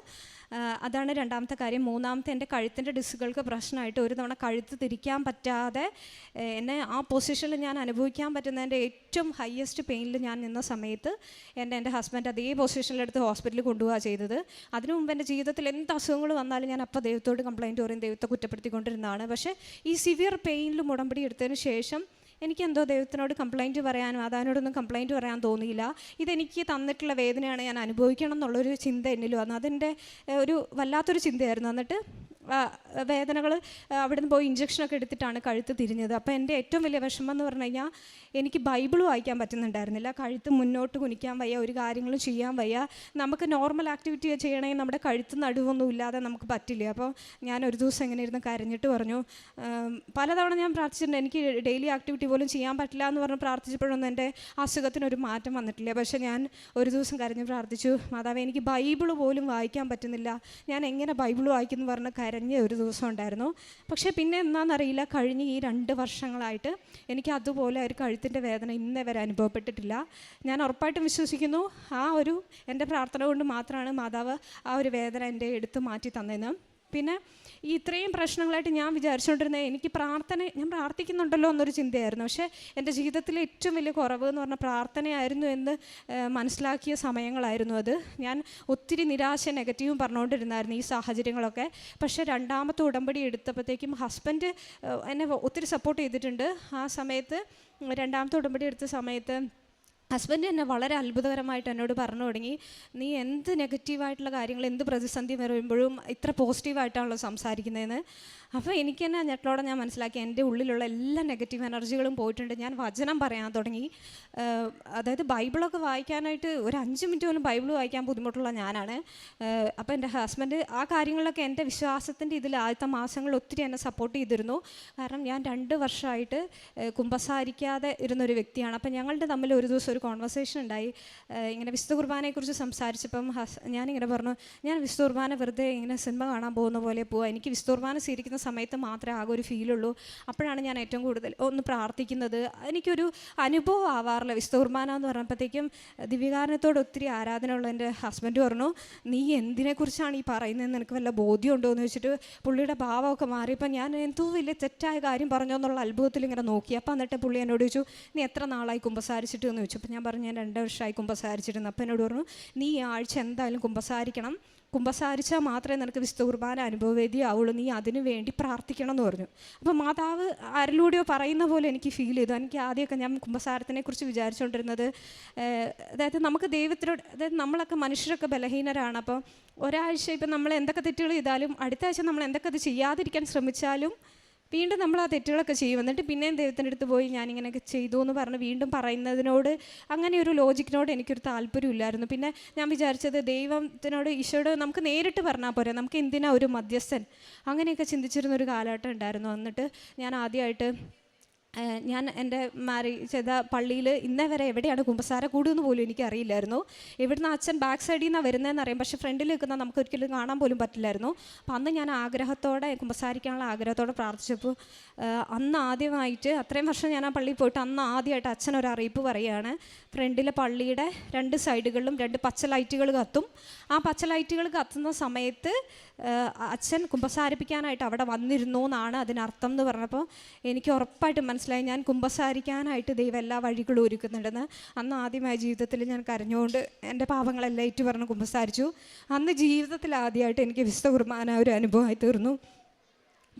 അതാണ് രണ്ടാമത്തെ കാര്യം. മൂന്നാമത്തെ എന്റെ കഴുത്തിന്റെ ഡിസ്കുകൾക്ക് പ്രശ്നമായിട്ട് ഒരു തവണ കഴുത്ത് തിരിക്കാൻ പറ്റാതെ എന്നെ ആ പൊസിഷനിൽ ഞാൻ അനുഭവിക്കാൻ പറ്റുന്നതിന്റെ ഏറ്റവും ഹയസ്റ്റ് പെയിനിൽ ഞാൻ നിന്ന സമയത്ത് എന്റെ എന്റെ ഹസ്ബൻഡ് അതേ പൊസിഷനിലെടുത്ത് ഹോസ്പിറ്റലിൽ കൊണ്ടുപോവുക ചെയ്തത്. അതിനു മുമ്പ് എന്റെ ജീവിതത്തിൽ എന്ത് അസുഖങ്ങൾ വന്നാലും ഞാൻ അപ്പോൾ ദൈവത്തോട് കംപ്ലയിന്റ് പറയും ദൈവത്തെ കുറ്റപ്പെടുത്തിക്കൊണ്ടിരുന്നതാണ്. പക്ഷേ ഈ സിവിയർ പെയിനിൽ ഉടമ്പടി എടുത്തതിന് ശേഷം എനിക്ക് എന്തോ ദൈവത്തിനോട് കംപ്ലൈന്റ് പറയാനും അതാനോടൊന്നും കംപ്ലൈന്റ് പറയാൻ തോന്നിയില്ല. ഇതെനിക്ക് തന്നിട്ടുള്ള വേദനയാണ് ഞാൻ അനുഭവിക്കണം എന്നുള്ളൊരു ചിന്ത എന്നിൽ വന്നു. അതെന്റെ ഒരു വല്ലാത്തൊരു ചിന്തയായിരുന്നു. എന്നിട്ട് വേദനകൾ അവിടുന്ന് പോയി ഇഞ്ചക്ഷനൊക്കെ എടുത്തിട്ടാണ് കഴുത്ത് തിരിഞ്ഞത്. അപ്പോൾ എന്റെ ഏറ്റവും വലിയ വിഷമം എന്ന് പറഞ്ഞു കഴിഞ്ഞാൽ എനിക്ക് ബൈബിൾ വായിക്കാൻ പറ്റുന്നുണ്ടായിരുന്നില്ല. കഴുത്ത് മുന്നോട്ട് കുനിക്കാൻ വയ്യ ഒരു കാര്യങ്ങളും ചെയ്യാൻ വയ്യ. നമുക്ക് നോർമൽ ആക്ടിവിറ്റി ചെയ്യണമെങ്കിൽ നമ്മുടെ കഴുത്ത് നടുവൊന്നും ഇല്ലാതെ നമുക്ക് പറ്റില്ല. അപ്പോൾ ഞാൻ ഒരു ദിവസം ഇങ്ങനെ ഇരുന്ന് കരഞ്ഞിട്ട് പറഞ്ഞു "ഉം, പലതവണ ഞാൻ പ്രാർത്ഥിച്ചിട്ടുണ്ട്. എനിക്ക് ഡെയിലി ആക്ടിവിറ്റി പോലും ചെയ്യാൻ പറ്റില്ല എന്ന് പറഞ്ഞ് പ്രാർത്ഥിച്ചപ്പോഴൊന്നും എന്റെ അസുഖത്തിനൊരു മാറ്റം വന്നിട്ടില്ല. പക്ഷേ ഞാൻ ഒരു ദിവസം കരഞ്ഞ് പ്രാർത്ഥിച്ചു മാതാവ് എനിക്ക് ബൈബിൾ പോലും വായിക്കാൻ പറ്റുന്നില്ല. ഞാൻ എങ്ങനെ ബൈബിൾ വായിക്കുന്നു പറഞ്ഞ് കരഞ്ഞ ഒരു ദിവസം ഉണ്ടായിരുന്നു. പക്ഷേ പിന്നെ എന്താണെന്നറിയില്ല. കഴിഞ്ഞ ഈ രണ്ട് വർഷങ്ങളായിട്ട് എനിക്ക് അതുപോലെ ഒരു കഴുത്തിന്റെ വേദന ഇന്നേ വരെ അനുഭവപ്പെട്ടിട്ടില്ല. ഞാൻ ഉറപ്പായിട്ടും വിശ്വസിക്കുന്നു ആ ഒരു എന്റെ പ്രാർത്ഥന കൊണ്ട് മാത്രമാണ് മാതാവ് ആ ഒരു വേദന എന്റെ എടുത്ത് മാറ്റി തന്നതെന്ന്. പിന്നെ ഈ ഇത്രയും പ്രശ്നങ്ങളായിട്ട് ഞാൻ വിചാരിച്ചുകൊണ്ടിരുന്നത് എനിക്ക് പ്രാർത്ഥന ഞാൻ പ്രാർത്ഥിക്കുന്നുണ്ടല്ലോ എന്നൊരു ചിന്തയായിരുന്നു. പക്ഷേ എന്റെ ജീവിതത്തിലെ ഏറ്റവും വലിയ കുറവ് എന്ന് പറഞ്ഞാൽ പ്രാർത്ഥനയായിരുന്നു എന്ന് മനസ്സിലാക്കിയ സമയങ്ങളായിരുന്നു അത്. ഞാൻ ഒത്തിരി നിരാശ നെഗറ്റീവും പറഞ്ഞുകൊണ്ടിരുന്നായിരുന്നു ഈ സാഹചര്യങ്ങളൊക്കെ. പക്ഷേ രണ്ടാമത്തെ ഉടമ്പടി എടുത്തപ്പോഴത്തേക്കും ഹസ്ബൻഡ് എന്നെ ഒത്തിരി സപ്പോർട്ട് ചെയ്തിട്ടുണ്ട്. ആ സമയത്ത് രണ്ടാമത്തെ ഉടമ്പടി എടുത്ത സമയത്ത് ഹസ്ബൻഡ് തന്നെ വളരെ അത്ഭുതകരമായിട്ട് എന്നോട് പറഞ്ഞു തുടങ്ങി. നീ എന്ത് നെഗറ്റീവായിട്ടുള്ള കാര്യങ്ങൾ എന്ത് പ്രതിസന്ധി വരുമ്പോഴും ഇത്ര പോസിറ്റീവായിട്ടാണല്ലോ സംസാരിക്കുന്നതെന്ന്? അപ്പോൾ എനിക്ക് തന്നെ ഞെട്ടലോടെ ഞാൻ മനസ്സിലാക്കി. എന്റെ ഉള്ളിലുള്ള എല്ലാ നെഗറ്റീവ് എനർജികളും പോയിട്ടുണ്ട്. ഞാൻ വചനം പറയാൻ തുടങ്ങി. അതായത് ബൈബിളൊക്കെ വായിക്കാനായിട്ട് ഒരു അഞ്ച് മിനിറ്റ് പോലും ബൈബിൾ വായിക്കാൻ ബുദ്ധിമുട്ടുള്ള ഞാനാണ്. അപ്പോൾ എന്റെ ഹസ്ബൻഡ് ആ കാര്യങ്ങളിലൊക്കെ എന്റെ വിശ്വാസത്തിന്റെ ഇതിൽ ആദ്യത്തെ മാസങ്ങളിൽ ഒത്തിരി എന്നെ സപ്പോർട്ട് ചെയ്തിരുന്നു. കാരണം ഞാൻ രണ്ട് വർഷമായിട്ട് കുമ്പസാരിക്കാതെ ഇരുന്നൊരു വ്യക്തിയാണ്. അപ്പം ഞങ്ങളുടെ തമ്മിൽ ഒരു ദിവസം ഒരു കോൺവെർസേഷൻ ഉണ്ടായി. ഇങ്ങനെ വിശുദ്ധ കുർബാനയെക്കുറിച്ച് സംസാരിച്ചപ്പം ഹസ് ഞാനിങ്ങനെ പറഞ്ഞു ഞാൻ വിശുദ്ധ കുർബാന വെറുതെ ഇങ്ങനെ സിനിമ കാണാൻ പോകുന്ന പോലെ പോവാം. എനിക്ക് വിശുദ്ധ കുർബാന സ്വീകരിക്കുന്ന സമയത്ത് മാത്രമേ ആകെ ഒരു ഫീലുള്ളൂ അപ്പോഴാണ് ഞാൻ ഏറ്റവും കൂടുതൽ ഒന്ന് പ്രാർത്ഥിക്കുന്നത്. എനിക്കൊരു അനുഭവം ആവാറില്ല. കുർബാന എന്ന് പറഞ്ഞപ്പോഴത്തേക്കും ദിവ്യകാരണത്തോട് ഒത്തിരി ആരാധന ഉള്ള എന്റെ ഹസ്ബൻഡ് പറഞ്ഞു നീ എന്തിനെക്കുറിച്ചാണ് ഈ പറയുന്നതെന്ന് എനിക്ക് വല്ല ബോധ്യമുണ്ടോ? എന്ന് വെച്ചിട്ട് പുള്ളിയുടെ ഭാവമൊക്കെ മാറിയപ്പോൾ ഞാൻ എന്തോ വലിയ തെറ്റായ കാര്യം പറഞ്ഞോ എന്നുള്ള അത്ഭുതത്തിൽ ഇങ്ങനെ നോക്കി. അപ്പോൾ എന്നിട്ട് പുള്ളി എന്നോട് ചോദിച്ചു നീ എത്ര നാളായി കുമ്പസാരിച്ചിട്ട്? എന്ന് ചോദിച്ചു. അപ്പോൾ ഞാൻ പറഞ്ഞു ഞാൻ രണ്ട് വർഷമായി കുമ്പസാരിച്ചിരുന്നു അപ്പോൾ എന്നോട് പറഞ്ഞു നീ ഈ ആഴ്ച എന്തായാലും കുമ്പസാരിക്കണം. കുമ്പസാരിച്ചാൽ മാത്രമേ നിനക്ക് വിശുദ്ധ കുർബാന അനുഭവവേദിയാവുള്ളൂ നീ അതിനു വേണ്ടി പ്രാർത്ഥിക്കണം എന്ന് പറഞ്ഞു. അപ്പോൾ മാതാവ് ആരിലൂടെയോ പറയുന്ന പോലെ എനിക്ക് ഫീൽ ചെയ്തു. എനിക്ക് ആദ്യമൊക്കെ ഞാൻ കുമ്പസാരത്തിനെക്കുറിച്ച് വിചാരിച്ചുകൊണ്ടിരുന്നത് അതായത് നമുക്ക് ദൈവത്തിനോട് അതായത് നമ്മളൊക്കെ മനുഷ്യരൊക്കെ ബലഹീനരാണ്. അപ്പോൾ ഒരാഴ്ച ഇപ്പം നമ്മൾ എന്തൊക്കെ തെറ്റുകൾ ചെയ്താലും അടുത്ത ആഴ്ച നമ്മൾ എന്തൊക്കെ അത് ചെയ്യാതിരിക്കാൻ ശ്രമിച്ചാലും വീണ്ടും നമ്മൾ ആ തെറ്റുകളൊക്കെ ചെയ്യും. എന്നിട്ട് പിന്നെയും ദൈവത്തിന്റെ അടുത്ത് പോയി ഞാനിങ്ങനെയൊക്കെ ചെയ്തു എന്ന് പറഞ്ഞ് വീണ്ടും പറയുന്നതിനോട് അങ്ങനെ ഒരു ലോജിക്കിനോട് എനിക്കൊരു താല്പര്യമില്ലായിരുന്നു. പിന്നെ ഞാൻ വിചാരിച്ചത് ദൈവത്തിനോട് ഈശോയോട് നമുക്ക് നേരിട്ട് പറഞ്ഞാൽ പോരെ. നമുക്ക് എന്തിനാ ഒരു മധ്യസ്ഥൻ? അങ്ങനെയൊക്കെ ചിന്തിച്ചിരുന്ന ഒരു കാലഘട്ടം ഉണ്ടായിരുന്നു. എന്നിട്ട് ഞാൻ ആദ്യമായിട്ട് ഞാൻ എന്റെ മാരേജ് ചെയ്ത പള്ളിയിൽ ഇന്നേ വരെ എവിടെയാണ് കുമ്പസാര കൂടുമെന്ന് പോലും എനിക്കറിയില്ലായിരുന്നു. ഇവിടുന്ന് അച്ഛൻ ബാക്ക് സൈഡിൽ നിന്നാണ് വരുന്നതെന്ന് അറിയാം. പക്ഷേ ഫ്രണ്ടിൽ നിൽക്കുന്ന നമുക്ക് ഒരിക്കലും കാണാൻ പോലും പറ്റില്ലായിരുന്നു. അപ്പം അന്ന് ഞാൻ ആഗ്രഹത്തോടെ കുമ്പസാരിക്കാനുള്ള ആഗ്രഹത്തോടെ പ്രാർത്ഥിച്ചപ്പോൾ അന്ന് ആദ്യമായിട്ട് അത്രയും വർഷം ഞാൻ ആ പള്ളിയിൽ പോയിട്ട് അന്ന് ആദ്യമായിട്ട് അച്ഛൻ ഒരു അറിയിപ്പ് പറയുകയാണ്. ഫ്രണ്ടിലെ പള്ളിയുടെ രണ്ട് സൈഡുകളിലും രണ്ട് പച്ച ലൈറ്റുകൾ കത്തും. ആ പച്ച ലൈറ്റുകൾ കത്തുന്ന സമയത്ത് അച്ഛൻ കുമ്പസാരിപ്പിക്കാനായിട്ട് അവിടെ വന്നിരുന്നു എന്നാണ് അതിനർത്ഥം എന്ന് പറഞ്ഞപ്പോൾ എനിക്ക് ഉറപ്പായിട്ടും ഞാൻ കുമ്പസാരിക്കാനായിട്ട് ദൈവം എല്ലാ വഴികളും ഒരുക്കുന്നുണ്ടെന്ന് അന്ന് ആദ്യമായ ജീവിതത്തിൽ ഞാൻ കരഞ്ഞുകൊണ്ട് എന്റെ പാപങ്ങളെല്ലാം ഏറ്റു പറഞ്ഞ് കുമ്പസാരിച്ചു. അന്ന് ജീവിതത്തിൽ ആദ്യമായിട്ട് എനിക്ക് വിശുദ്ധ കുർബാന ഒരു അനുഭവമായി തീർന്നു.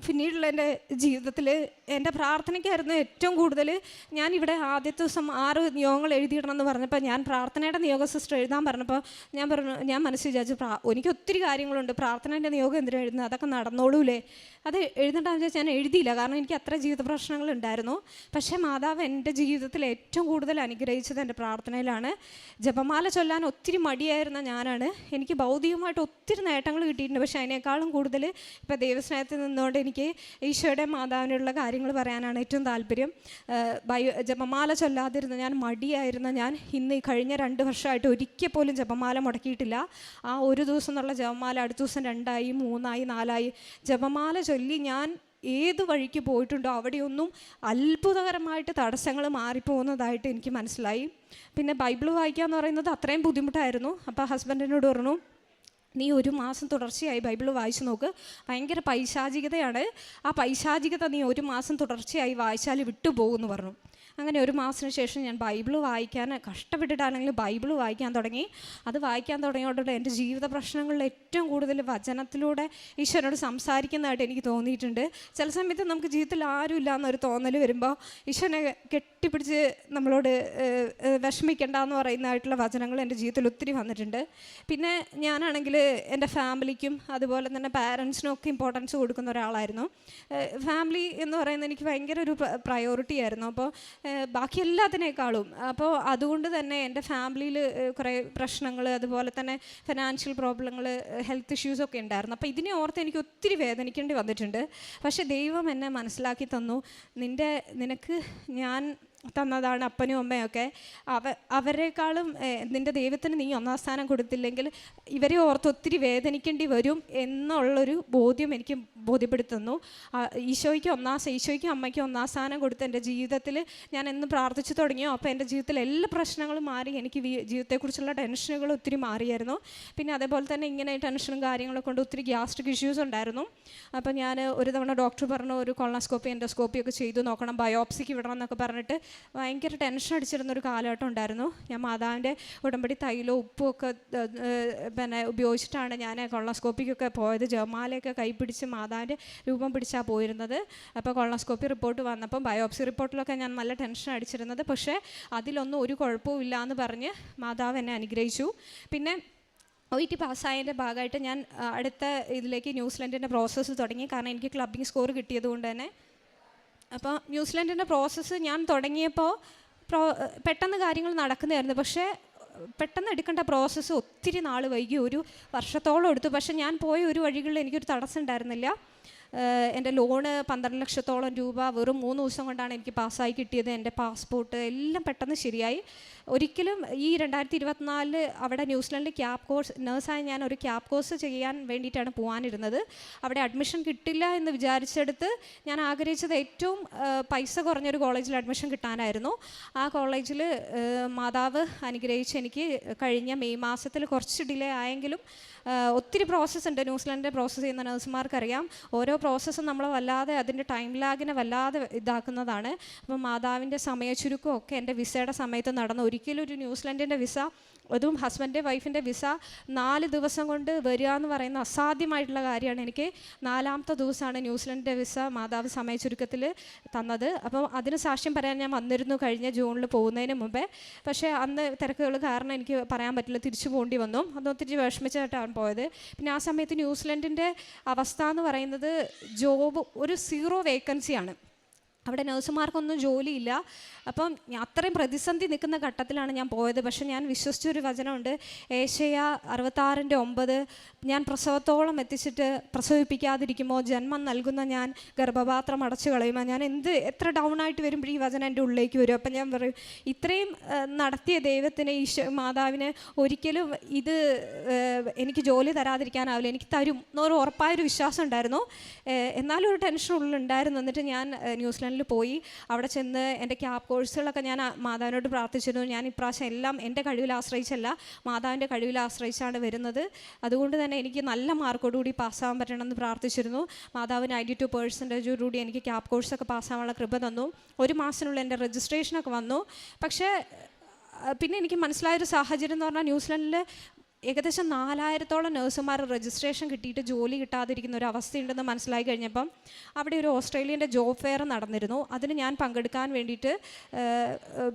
പിന്നീടുള്ള എന്റെ ജീവിതത്തിൽ എന്റെ പ്രാർത്ഥനയ്ക്കായിരുന്നു ഏറ്റവും കൂടുതൽ ഞാൻ ഇവിടെ ആദ്യത്തെ ദിവസം ആറ് നിയോഗങ്ങൾ എഴുതിയിടണം എന്ന് പറഞ്ഞപ്പോൾ ഞാൻ പ്രാർത്ഥനയുടെ നിയോഗ സിസ്റ്റർ എഴുതാൻ പറഞ്ഞപ്പോൾ ഞാൻ പറഞ്ഞു ഞാൻ മനസ്സിൽ വിചാരിച്ചു പ്രാ എനിക്ക് ഒത്തിരി കാര്യങ്ങളുണ്ട്. പ്രാർത്ഥനേന്റെ നിയോഗം എന്തിനാണ് എഴുതുന്നത്? അതൊക്കെ നടന്നോളൂലേ. അത് എഴുതണ്ടെന്ന് വെച്ചാൽ ഞാൻ എഴുതിയില്ല. കാരണം എനിക്ക് അത്ര ജീവിത പ്രശ്നങ്ങൾ ഉണ്ടായിരുന്നു. പക്ഷേ മാതാവ് എന്റെ ജീവിതത്തിൽ ഏറ്റവും കൂടുതൽ അനുഗ്രഹിച്ചത് എന്റെ പ്രാർത്ഥനയിലാണ്. ജപമാല ചൊല്ലാൻ ഒത്തിരി മടിയായിരുന്ന ഞാനാണ്. എനിക്ക് ഭൗതികമായിട്ട് ഒത്തിരി നേട്ടങ്ങൾ കിട്ടിയിട്ടുണ്ട്. പക്ഷേ അതിനേക്കാളും കൂടുതൽ ഇപ്പോൾ ദൈവസ്നേഹത്തിൽ നിന്നുകൊണ്ട് എനിക്ക് ഈശോയുടെ മാതാവിനുള്ള കാര്യങ്ങൾ പറയാനാണ് ഏറ്റവും താല്പര്യം. ബയോ ജപമാല ചൊല്ലാതിരുന്ന ഞാൻ മടിയായിരുന്ന ഞാൻ ഇന്ന് ഈ കഴിഞ്ഞ രണ്ട് വർഷമായിട്ട് ഒരിക്കൽ പോലും ജപമാല മുടക്കിയിട്ടില്ല. ആ ഒരു ദിവസം എന്നുള്ള ജപമാല അടുത്ത ദിവസം രണ്ടായി മൂന്നായി നാലായി. ജപമാല ചൊല്ലി ഞാൻ ഏത് വഴിക്ക് പോയിട്ടുണ്ടോ അവിടെയൊന്നും അത്ഭുതകരമായിട്ട് തടസ്സങ്ങൾ മാറിപ്പോകുന്നതായിട്ട് എനിക്ക് മനസ്സിലായി. പിന്നെ ബൈബിൾ വായിക്കുക എന്ന് പറയുന്നത് അത്രയും ബുദ്ധിമുട്ടായിരുന്നു. അപ്പോൾ ഹസ്ബൻഡിനോട് പറഞ്ഞു നീ ഒരു മാസം തുടർച്ചയായി ബൈബിൾ വായിച്ചു നോക്ക്. ഭയങ്കര പൈശാചികതയാണ്. ആ പൈശാചികത നീ ഒരു മാസം തുടർച്ചയായി വായിച്ചാൽ വിട്ടുപോകുമെന്ന് പറഞ്ഞു. അങ്ങനെ ഒരു മാസത്തിന് ശേഷം ഞാൻ ബൈബിൾ വായിക്കാൻ കഷ്ടപ്പെട്ടിട്ടാണെങ്കിലും ബൈബിൾ വായിക്കാൻ തുടങ്ങി. അത് വായിക്കാൻ തുടങ്ങിയോടെ എന്റെ ജീവിത പ്രശ്നങ്ങളിൽ ഏറ്റവും കൂടുതൽ വചനത്തിലൂടെ ഈശ്വരനോട് സംസാരിക്കുന്നതായിട്ട് എനിക്ക് തോന്നിയിട്ടുണ്ട്. ചില സമയത്ത് നമുക്ക് ജീവിതത്തിൽ ആരും ഇല്ല എന്നൊരു തോന്നൽ വരുമ്പോൾ ഈശ്വരനെ കെട്ടിപ്പിടിച്ച് നമ്മളോട് ഏഹ്, എന്ന് പറയുന്നതായിട്ടുള്ള വചനങ്ങൾ എന്റെ ജീവിതത്തിൽ ഒത്തിരി വന്നിട്ടുണ്ട്. പിന്നെ ഞാനാണെങ്കിൽ എന്റെ ഫാമിലിക്കും അതുപോലെ തന്നെ പാരൻസിനും ഒക്കെ ഇമ്പോർട്ടൻസ് കൊടുക്കുന്ന ഒരാളായിരുന്നു. ഫാമിലി എന്ന് പറയുന്നത് എനിക്ക് ഭയങ്കര ഒരു പ്രയോറിറ്റി ആയിരുന്നു. അപ്പോൾ ബാക്കി എല്ലാത്തിനേക്കാളും അപ്പോൾ അതുകൊണ്ട് തന്നെ എന്റെ ഫാമിലിയിൽ കുറേ പ്രശ്നങ്ങൾ അതുപോലെ തന്നെ ഫിനാൻഷ്യൽ പ്രോബ്ലങ്ങൾ ഹെൽത്ത് ഇഷ്യൂസ് ഒക്കെ ഉണ്ടായിരുന്നു. അപ്പോൾ ഇതിനെ ഓർത്ത് എനിക്ക് ഒത്തിരി വേദനിക്കേണ്ടി വന്നിട്ടുണ്ട്. പക്ഷേ ദൈവം എന്നെ മനസ്സിലാക്കി തന്നു. നിന്റെ നിനക്ക് ഞാൻ തന്നതാണ് അപ്പനും അമ്മയൊക്കെ. അവ അവരെക്കാളും നിന്റെ ദൈവത്തിന് നീ ഒന്നാം സ്ഥാനം കൊടുത്തില്ലെങ്കിൽ ഇവരെ ഓർത്ത് ഒത്തിരി വേദനിക്കേണ്ടി വരും എന്നുള്ളൊരു ബോധ്യം എനിക്ക് ബോധ്യപ്പെടുത്തുന്നു. ഈശോയ്ക്ക് ഒന്നാം ഈശോയ്ക്കും അമ്മയ്ക്കും ഒന്നാം സ്ഥാനം കൊടുത്ത് എന്റെ ജീവിതത്തിൽ ഞാൻ എന്ന് പ്രാർത്ഥിച്ചു തുടങ്ങിയോ അപ്പോൾ എന്റെ ജീവിതത്തിൽ എല്ലാ പ്രശ്നങ്ങളും മാറി എനിക്ക് ജീവിതത്തെക്കുറിച്ചുള്ള ടെൻഷനുകൾ ഒത്തിരി മാറിയായിരുന്നു. പിന്നെ അതേപോലെ തന്നെ ഇങ്ങനെ ടെൻഷനും കാര്യങ്ങളൊക്കെ കൊണ്ട് ഒത്തിരി ഗ്യാസ്ട്രിക് ഇഷ്യൂസ് ഉണ്ടായിരുന്നു. അപ്പോൾ ഞാൻ ഒരു തവണ ഡോക്ടർ പറഞ്ഞു ഒരു കൊളോണോസ്കോപ്പി എൻഡോസ്കോപ്പി ഒക്കെ ചെയ്തു നോക്കണം ബയോപ്സിക്ക് വിടണം എന്നൊക്കെ പറഞ്ഞിട്ട് ഭയങ്കര ടെൻഷൻ അടിച്ചിരുന്ന ഒരു കാലഘട്ടം ഉണ്ടായിരുന്നു. ഞാൻ മാതാവിന്റെ ഉടമ്പടി തൈലോ ഉപ്പും ഒക്കെ പിന്നെ ഉപയോഗിച്ചിട്ടാണ് ഞാൻ കൊള്ളോസ്കോപ്പിക്കൊക്കെ പോയത്. ജമാലയൊക്കെ കൈപ്പിടിച്ച് മാതാവിന്റെ രൂപം പിടിച്ചാണ് പോയിരുന്നത്. അപ്പോൾ കൊളോസ്കോപ്പി റിപ്പോർട്ട് വന്നപ്പം ബയോപ്സി റിപ്പോർട്ടിലൊക്കെ ഞാൻ നല്ല ടെൻഷൻ അടിച്ചിരുന്നത്. പക്ഷേ അതിലൊന്നും ഒരു കുഴപ്പവും ഇല്ല എന്ന് പറഞ്ഞ് മാതാവ് എന്നെ അനുഗ്രഹിച്ചു. പിന്നെ ഒ ഇ ടി പാസ്സായതിന്റെ ഭാഗമായിട്ട് ഞാൻ അടുത്ത ഇതിലേക്ക് ന്യൂസിലൻഡിന്റെ പ്രോസസ്സ് തുടങ്ങി. കാരണം എനിക്ക് ക്ലബിംഗ് സ്കോർ കിട്ടിയത് കൊണ്ട് തന്നെ അപ്പോൾ ന്യൂസിലൻഡിന്റെ പ്രോസസ്സ് ഞാൻ തുടങ്ങിയപ്പോൾ പ്രോ പെട്ടെന്ന് കാര്യങ്ങൾ നടക്കുന്നതായിരുന്നു പക്ഷേ പെട്ടെന്ന് എടുക്കേണ്ട പ്രോസസ്സ് ഒത്തിരി നാൾ വൈകി. ഒരു വർഷത്തോളം എടുത്തു. പക്ഷേ ഞാൻ പോയ ഒരു വഴികളിൽ എനിക്കൊരു തടസ്സം ഉണ്ടായിരുന്നില്ല. എന്റെ ലോണ് പന്ത്രണ്ട് ലക്ഷത്തോളം രൂപ വെറും മൂന്ന് ദിവസം കൊണ്ടാണ് എനിക്ക് പാസ്സായി കിട്ടിയത്. എന്റെ പാസ്പോർട്ട് എല്ലാം പെട്ടെന്ന് ശരിയായി. ഒരിക്കലും ഈ രണ്ടായിരത്തി ഇരുപത്തിനാലിൽ അവിടെ ന്യൂസിലൻഡിൽ ക്യാബ് കോഴ്സ് നേഴ്സായി ഞാൻ ഒരു ക്യാബ് കോഴ്സ് ചെയ്യാൻ വേണ്ടിയിട്ടാണ് പോകാനിരുന്നത് അവിടെ അഡ്മിഷൻ കിട്ടില്ല എന്ന് വിചാരിച്ചെടുത്ത് ഞാൻ ആഗ്രഹിച്ചത് ഏറ്റവും പൈസ കുറഞ്ഞൊരു കോളേജിൽ അഡ്മിഷൻ കിട്ടാനായിരുന്നു. ആ കോളേജിൽ മാതാവ് അനുഗ്രഹിച്ച് എനിക്ക് കഴിഞ്ഞ മെയ് മാസത്തിൽ കുറച്ച് ഡിലേ ആയെങ്കിലും ഒത്തിരി പ്രോസസ്സ് ഉണ്ട്. ന്യൂസിലൻഡിന്റെ പ്രോസസ്സ് ചെയ്യുന്ന നഴ്സുമാർക്കറിയാം. ഓരോ പ്രോസസ്സും നമ്മൾ വല്ലാതെ അതിന്റെ ടൈം ലാഗിനെ വല്ലാതെ ഇതാക്കുന്നതാണ്. അപ്പം മാതാവിന്റെ സമയ ഒക്കെ എന്റെ വിസയുടെ സമയത്ത് നടന്നു ഒരിക്കലും ഒരു ന്യൂസിലൻഡിന്റെ വിസ അതും ഹസ്ബൻഡ് വൈഫിന്റെ വിസ നാല് ദിവസം കൊണ്ട് വരിക എന്ന് പറയുന്ന അസാധ്യമായിട്ടുള്ള കാര്യമാണ് എനിക്ക് നാലാമത്തെ ദിവസമാണ് ന്യൂസിലൻഡിന്റെ വിസ മാതാവ് സമയ ചുരുക്കത്തിൽ തന്നത്. അപ്പം അതിന് സാക്ഷ്യം പറയാൻ ഞാൻ വന്നിരുന്നു കഴിഞ്ഞ ജൂണിൽ പോകുന്നതിന് മുമ്പേ. പക്ഷേ അന്ന് തിരക്കുകൾ കാരണം എനിക്ക് പറയാൻ പറ്റില്ല തിരിച്ചു പോകേണ്ടി വന്നു. അത് ഒത്തിരി വിഷമിച്ചതായിട്ടാണ് പോയത്. പിന്നെ ആ സമയത്ത് ന്യൂസിലൻഡിന്റെ അവസ്ഥ എന്ന് പറയുന്നത് ജോബ് ഒരു സീറോ വേക്കൻസിയാണ്. അവിടെ നഴ്സുമാർക്കൊന്നും ജോലിയില്ല. അപ്പം അത്രയും പ്രതിസന്ധി നിൽക്കുന്ന ഘട്ടത്തിലാണ് ഞാൻ പോയത്. പക്ഷേ ഞാൻ വിശ്വസിച്ചൊരു വചനമുണ്ട്. ഏഷ്യ അറുപത്താറിന്റെ ഒമ്പത് ഞാൻ പ്രസവത്തോളം എത്തിച്ചിട്ട് പ്രസവിപ്പിക്കാതിരിക്കുമോ? ജന്മം നൽകുന്ന ഞാൻ ഗർഭപാത്രം അടച്ചു കളയുമോ? ഞാൻ എന്ത് എത്ര ഡൗൺ ആയിട്ട് വരുമ്പോൾ ഈ വചനം എന്റെ ഉള്ളിലേക്ക് വരും. അപ്പം ഞാൻ പറയും ഇത്രയും നടത്തിയ ദൈവത്തിന് ഈശോ മാതാവിന് ഒരിക്കലും ഇത് എനിക്ക് ജോലി തരാതിരിക്കാനാവില്ല. എനിക്ക് തരും എന്നൊരു ഉറപ്പായൊരു വിശ്വാസം ഉണ്ടായിരുന്നു. എന്നാലും ഒരു ടെൻഷൻ ഉള്ളിലുണ്ടായിരുന്നു എന്നിട്ട് ഞാൻ ഏഹ് ന്യൂസിലാൻഡിൽ പോയി. അവിടെ ചെന്ന് എന്റെ ക്യാബ് കോഴ്സുകളൊക്കെ ഞാൻ മാതാവിനോട് പ്രാർത്ഥിച്ചിരുന്നു. ഞാൻ ഇപ്രാവശ്യം എല്ലാം എന്റെ കഴിവിൽ ആശ്രയിച്ചല്ല മാതാവിന്റെ കഴിവിൽ ആശ്രയിച്ചാണ് വരുന്നത്. അതുകൊണ്ട് തന്നെ എനിക്ക് നല്ല മാർക്കോടുകൂടി പാസ്സാകാൻ പറ്റണമെന്ന് പ്രാർത്ഥിച്ചിരുന്നു. മാതാവ് നയന്റി ടു പേഴ്സന്റേജോടുകൂടി എനിക്ക് ക്യാബ് കോഴ്സൊക്കെ പാസ്സാകാനുള്ള കൃപ തന്നു. ഒരു മാസത്തിനുള്ളിൽ എന്റെ രജിസ്ട്രേഷനൊക്കെ വന്നു. പക്ഷേ പിന്നെ എനിക്ക് മനസ്സിലായൊരു സാഹചര്യം എന്ന് പറഞ്ഞാൽ ന്യൂസിലൻഡിൽ ഏകദേശം നാലായിരത്തോളം നഴ്സുമാർ രജിസ്ട്രേഷൻ കിട്ടിയിട്ട് ജോലി കിട്ടാതിരിക്കുന്ന ഒരു അവസ്ഥയുണ്ടെന്ന് മനസ്സിലായി കഴിഞ്ഞപ്പം അവിടെ ഒരു ഓസ്ട്രേലിയന്റെ ജോബ് ഫെയർ നടന്നിരുന്നു. അതിന് ഞാൻ പങ്കെടുക്കാൻ വേണ്ടിയിട്ട്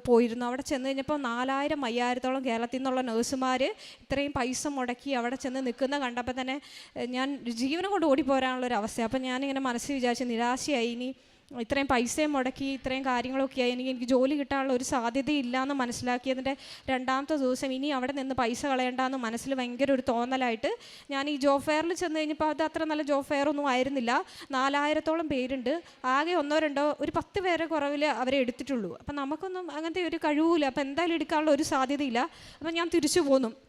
പോയിരുന്നു. അവിടെ ചെന്ന് കഴിഞ്ഞപ്പോൾ നാലായിരം അയ്യായിരത്തോളം കേരളത്തിൽ നിന്നുള്ള നഴ്സുമാർ ഇത്രയും പൈസ മുടക്കി അവിടെ ചെന്ന് നിൽക്കുന്ന കണ്ടപ്പോൾ തന്നെ ഞാൻ ജീവനം കൊണ്ട് ഓടിപ്പോരാനുള്ളൊരു അവസ്ഥ അപ്പം ഞാനിങ്ങനെ മനസ്സിൽ വിചാരിച്ച് നിരാശയായി. ഇനി ഇത്രയും പൈസയും മുടക്കി ഇത്രയും കാര്യങ്ങളൊക്കെ ആയി. എനിക്ക് എനിക്ക് ജോലി കിട്ടാനുള്ള ഒരു സാധ്യതയില്ല എന്ന് മനസ്സിലാക്കിയതിന്റെ രണ്ടാമത്തെ ദിവസം ഇനി അവിടെ നിന്ന് പൈസ കളയണ്ടെന്ന് മനസ്സിൽ ഭയങ്കര ഒരു തോന്നലായിട്ട് ഞാൻ ഈ ജോബ് ഫെയറിൽ ചെന്ന് കഴിഞ്ഞപ്പോൾ അത് അത്ര നല്ല ജോബ് ഫെയർ ഒന്നും ആയിരുന്നില്ല. നാലായിരത്തോളം പേരുണ്ട്. ആകെ ഒന്നോ രണ്ടോ ഒരു പത്ത് പേരെ കുറവിൽ അവരെ എടുത്തിട്ടുള്ളൂ. അപ്പം നമുക്കൊന്നും അങ്ങനത്തെ ഒരു കഴിവില്ല അപ്പം എന്തായാലും എടുക്കാനുള്ള ഒരു സാധ്യതയില്ല. അപ്പം ഞാൻ തിരിച്ചു പോന്നു.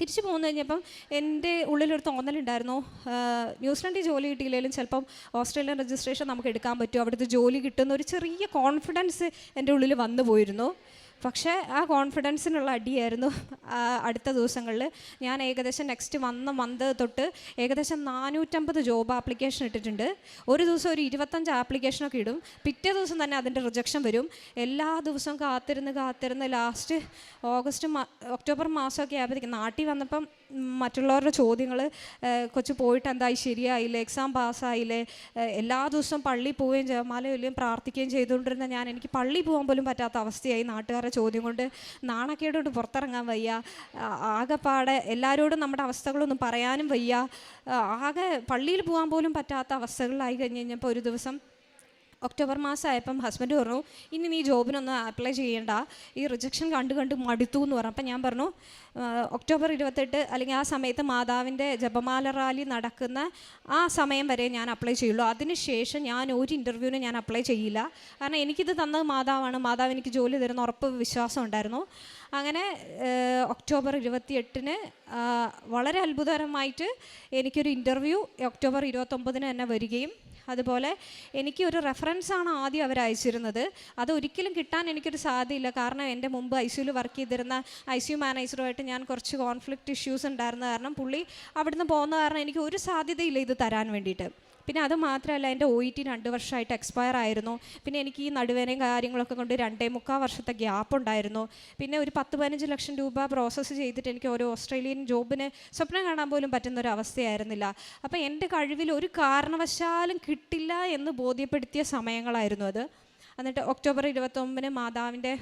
തിരിച്ചു പോകുന്ന കഴിഞ്ഞപ്പം എന്റെ ഉള്ളിലൊരു തോന്നലുണ്ടായിരുന്നു. ന്യൂസിലൻഡിൽ ജോലി കിട്ടിയില്ലെങ്കിലും ചിലപ്പം ഓസ്ട്രേലിയൻ രജിസ്ട്രേഷൻ നമുക്ക് എടുക്കാൻ പറ്റും. അവിടുത്തെ ജോലി കിട്ടുന്ന ഒരു ചെറിയ കോൺഫിഡൻസ് എന്റെ ഉള്ളിൽ വന്നു പോയിരുന്നു. പക്ഷേ ആ കോൺഫിഡൻസിനുള്ള അടിയായിരുന്നു അടുത്ത ദിവസങ്ങളിൽ. ഞാൻ ഏകദേശം നെക്സ്റ്റ് വന്ന മന്ത് തൊട്ട് ഏകദേശം നാനൂറ്റമ്പത് ജോബ് ആപ്ലിക്കേഷൻ ഇട്ടിട്ടുണ്ട്. ഒരു ദിവസം ഒരു ഇരുപത്തഞ്ച് ആപ്ലിക്കേഷനൊക്കെ ഇടും. പിറ്റേ ദിവസം തന്നെ അതിന്റെ റിജക്ഷൻ വരും. എല്ലാ ദിവസവും കാത്തിരുന്ന് കാത്തിരുന്ന് ലാസ്റ്റ് ഓഗസ്റ്റ് ഒക്ടോബർ മാസമൊക്കെ ആയപ്പോഴത്തേക്കും നാട്ടിൽ വന്നപ്പം മറ്റുള്ളവരുടെ ചോദ്യങ്ങൾ കൊച്ചു പോയിട്ട് എന്തായി ശരിയായില്ലേ എക്സാം പാസ്സായില്ലേ എല്ലാ ദിവസവും പള്ളി പോവുകയും ജപമാല വലിയ പ്രാർത്ഥിക്കുകയും ചെയ്തുകൊണ്ടിരുന്ന ഞാൻ എനിക്ക് പള്ളി പോകാൻ പോലും പറ്റാത്ത അവസ്ഥയായി നാട്ടുകാരുടെ ചോദ്യം കൊണ്ട് നാണക്കേടോട്ട് പുറത്തിറങ്ങാൻ വയ്യ. ആകെപ്പാടെ എല്ലാവരോടും നമ്മുടെ അവസ്ഥകളൊന്നും പറയാനും വയ്യ. ആകെ പള്ളിയിൽ പോകാൻ പോലും പറ്റാത്ത അവസ്ഥകളിലായി കഴിഞ്ഞ് കഴിഞ്ഞപ്പോൾ ഒരു ദിവസം ഒക്ടോബർ മാസമായപ്പം ഹസ്ബൻഡ് പറഞ്ഞു ഇനി നീ ജോബിനൊന്നും അപ്ലൈ ചെയ്യേണ്ട. ഈ റിജക്ഷൻ കണ്ട് കണ്ട് മടുത്തു എന്ന് പറഞ്ഞു. അപ്പം ഞാൻ പറഞ്ഞു ഒക്ടോബർ ഇരുപത്തെട്ട് അല്ലെങ്കിൽ ആ സമയത്ത് മാതാവിന്റെ ജപമാല റാലി നടക്കുന്ന ആ സമയം വരെ ഞാൻ അപ്ലൈ ചെയ്യുള്ളൂ. അതിനുശേഷം ഞാൻ ഒരു ഇന്റർവ്യൂവിന് ഞാൻ അപ്ലൈ ചെയ്യില്ല. കാരണം എനിക്കിത് തന്നത് മാതാവാണ്. മാതാവ് എനിക്ക് ജോലി തരുന്ന ഉറപ്പ് വിശ്വാസം ഉണ്ടായിരുന്നു. അങ്ങനെ ഒക്ടോബർ ഇരുപത്തിയെട്ടിന് വളരെ അത്ഭുതകരമായിട്ട് എനിക്കൊരു ഇന്റർവ്യൂ ഒക്ടോബർ ഇരുപത്തൊമ്പതിന് തന്നെ വരികയും അതുപോലെ എനിക്ക് ഒരു റെഫറൻസാണ് ആദ്യം അവർ അയച്ചിരുന്നത്. അത് ഒരിക്കലും കിട്ടാൻ എനിക്കൊരു സാധ്യതയില്ല. കാരണം എന്റെ മുമ്പ് ഐ സിയുയിൽ വർക്ക് ചെയ്തിരുന്ന ഐ സി യു മാനേജറുമായിട്ട് ഞാൻ കുറച്ച് കോൺഫ്ലിക്റ്റ് ഇഷ്യൂസ് ഉണ്ടായിരുന്ന. കാരണം പുള്ളി അവിടുന്ന് പോകുന്ന കാരണം എനിക്ക് ഒരു സാധ്യതയില്ല ഇത് തരാൻ വേണ്ടിയിട്ട്. പിന്നെ അത് മാത്രമല്ല എന്റെ ഒ ഇ ടി രണ്ട് വർഷമായിട്ട് എക്സ്പയർ ആയിരുന്നു. പിന്നെ എനിക്ക് ഈ നടുവേനയും കാര്യങ്ങളൊക്കെ കൊണ്ട് രണ്ടേ മുക്കാൽ വർഷത്തെ ഗ്യാപ്പ് ഉണ്ടായിരുന്നു. പിന്നെ ഒരു പത്ത് പതിനഞ്ച് ലക്ഷം രൂപ പ്രോസസ്സ് ചെയ്തിട്ട് എനിക്ക് ഒരു ഓസ്ട്രേലിയൻ ജോബിന് സ്വപ്നം കാണാൻ പോലും പറ്റുന്ന ഒരു അവസ്ഥയായിരുന്നില്ല. അപ്പോൾ എന്റെ കഴിവിൽ ഒരു കാരണവശാലും കിട്ടില്ല എന്ന് ബോധ്യപ്പെടുത്തിയ സമയങ്ങളായിരുന്നു അത്. എന്നിട്ട് ഒക്ടോബർ ഇരുപത്തൊമ്പതിന് മാതാവിന്റെ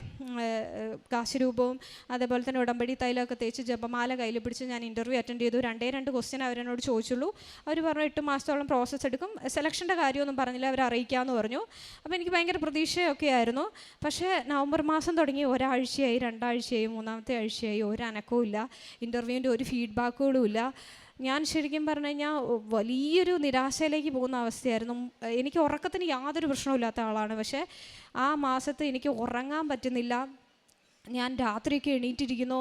കാശുരൂപവും അതേപോലെ തന്നെ ഉടമ്പടി തൈലമൊക്കെ തേച്ച് ജപമാല കയ്യിൽ പിടിച്ച് ഞാൻ ഇന്റർവ്യൂ അറ്റൻഡ് ചെയ്തു. രണ്ടേ രണ്ട് ക്വസ്റ്റ്യൻ അവരെന്നോട് ചോദിച്ചുള്ളൂ. അവർ പറഞ്ഞു എട്ട് മാസത്തോളം പ്രോസസ്സ് എടുക്കും. സെലക്ഷന്റെ കാര്യമൊന്നും പറഞ്ഞില്ല. അവർ അറിയിക്കാമെന്ന് പറഞ്ഞു. അപ്പോൾ എനിക്ക് ഭയങ്കര പ്രതീക്ഷയൊക്കെ ആയിരുന്നു. പക്ഷേ നവംബർ മാസം തുടങ്ങി. ഒരാഴ്ചയായി രണ്ടാഴ്ചയായി മൂന്നാമത്തെ ആഴ്ചയായി ഒരു ഇല്ല. ഇന്റർവ്യൂവിന്റെ ഒരു ഫീഡ്ബാക്കുകളും ഇല്ല. ഞാൻ ശരിക്കും പറഞ്ഞു കഴിഞ്ഞാൽ വലിയൊരു നിരാശയിലേക്ക് പോകുന്ന അവസ്ഥയായിരുന്നു. എനിക്ക് ഉറക്കത്തിന് യാതൊരു പ്രശ്നവും ഇല്ലാത്ത ആളാണ്. പക്ഷേ ആ മാസത്ത് എനിക്ക് ഉറങ്ങാൻ പറ്റുന്നില്ല. ഞാൻ രാത്രിയൊക്കെ എണീറ്റിരിക്കുന്നു.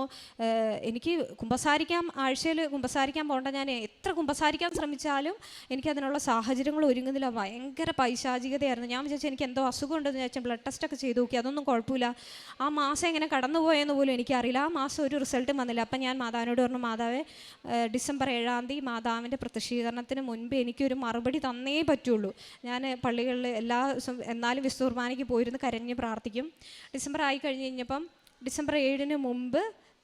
എനിക്ക് കുമ്പസാരിക്കാൻ ആഴ്ചയിൽ കുമ്പസാരിക്കാൻ പോകണ്ട. ഞാൻ എത്ര കുമ്പസാരിക്കാൻ ശ്രമിച്ചാലും എനിക്ക് അതിനുള്ള സാഹചര്യങ്ങൾ ഒരുങ്ങുന്നില്ല. ഭയങ്കര പൈശാചികതയായിരുന്നു. ഞാൻ വിചാരിച്ചു എനിക്ക് എന്തോ അസുഖം ഉണ്ടെന്ന് ബ്ലഡ് ടെസ്റ്റ് ഒക്കെ ചെയ്തു നോക്കി. അതൊന്നും കുഴപ്പമില്ല. ആ മാസം എങ്ങനെ കടന്നുപോയെന്ന് പോലും എനിക്കറിയില്ല. ആ മാസം ഒരു റിസൾട്ടും വന്നില്ല. അപ്പം ഞാൻ മാതാവിനോട് പറഞ്ഞു മാതാവേ ഡിസംബർ ഏഴാം തീയതി മാതാവിന്റെ പ്രത്യക്ഷീകരണത്തിന് മുൻപ് എനിക്കൊരു മറുപടി തന്നേ പറ്റുള്ളൂ. ഞാൻ പള്ളികളിൽ എല്ലാ എന്നാലും പോയിരുന്നു പോയിരുന്ന് കരഞ്ഞ് പ്രാർത്ഥിക്കും. ഡിസംബർ ആയി കഴിഞ്ഞ് കഴിഞ്ഞപ്പം ഡിസംബർ ഏഴിന് മുമ്പ്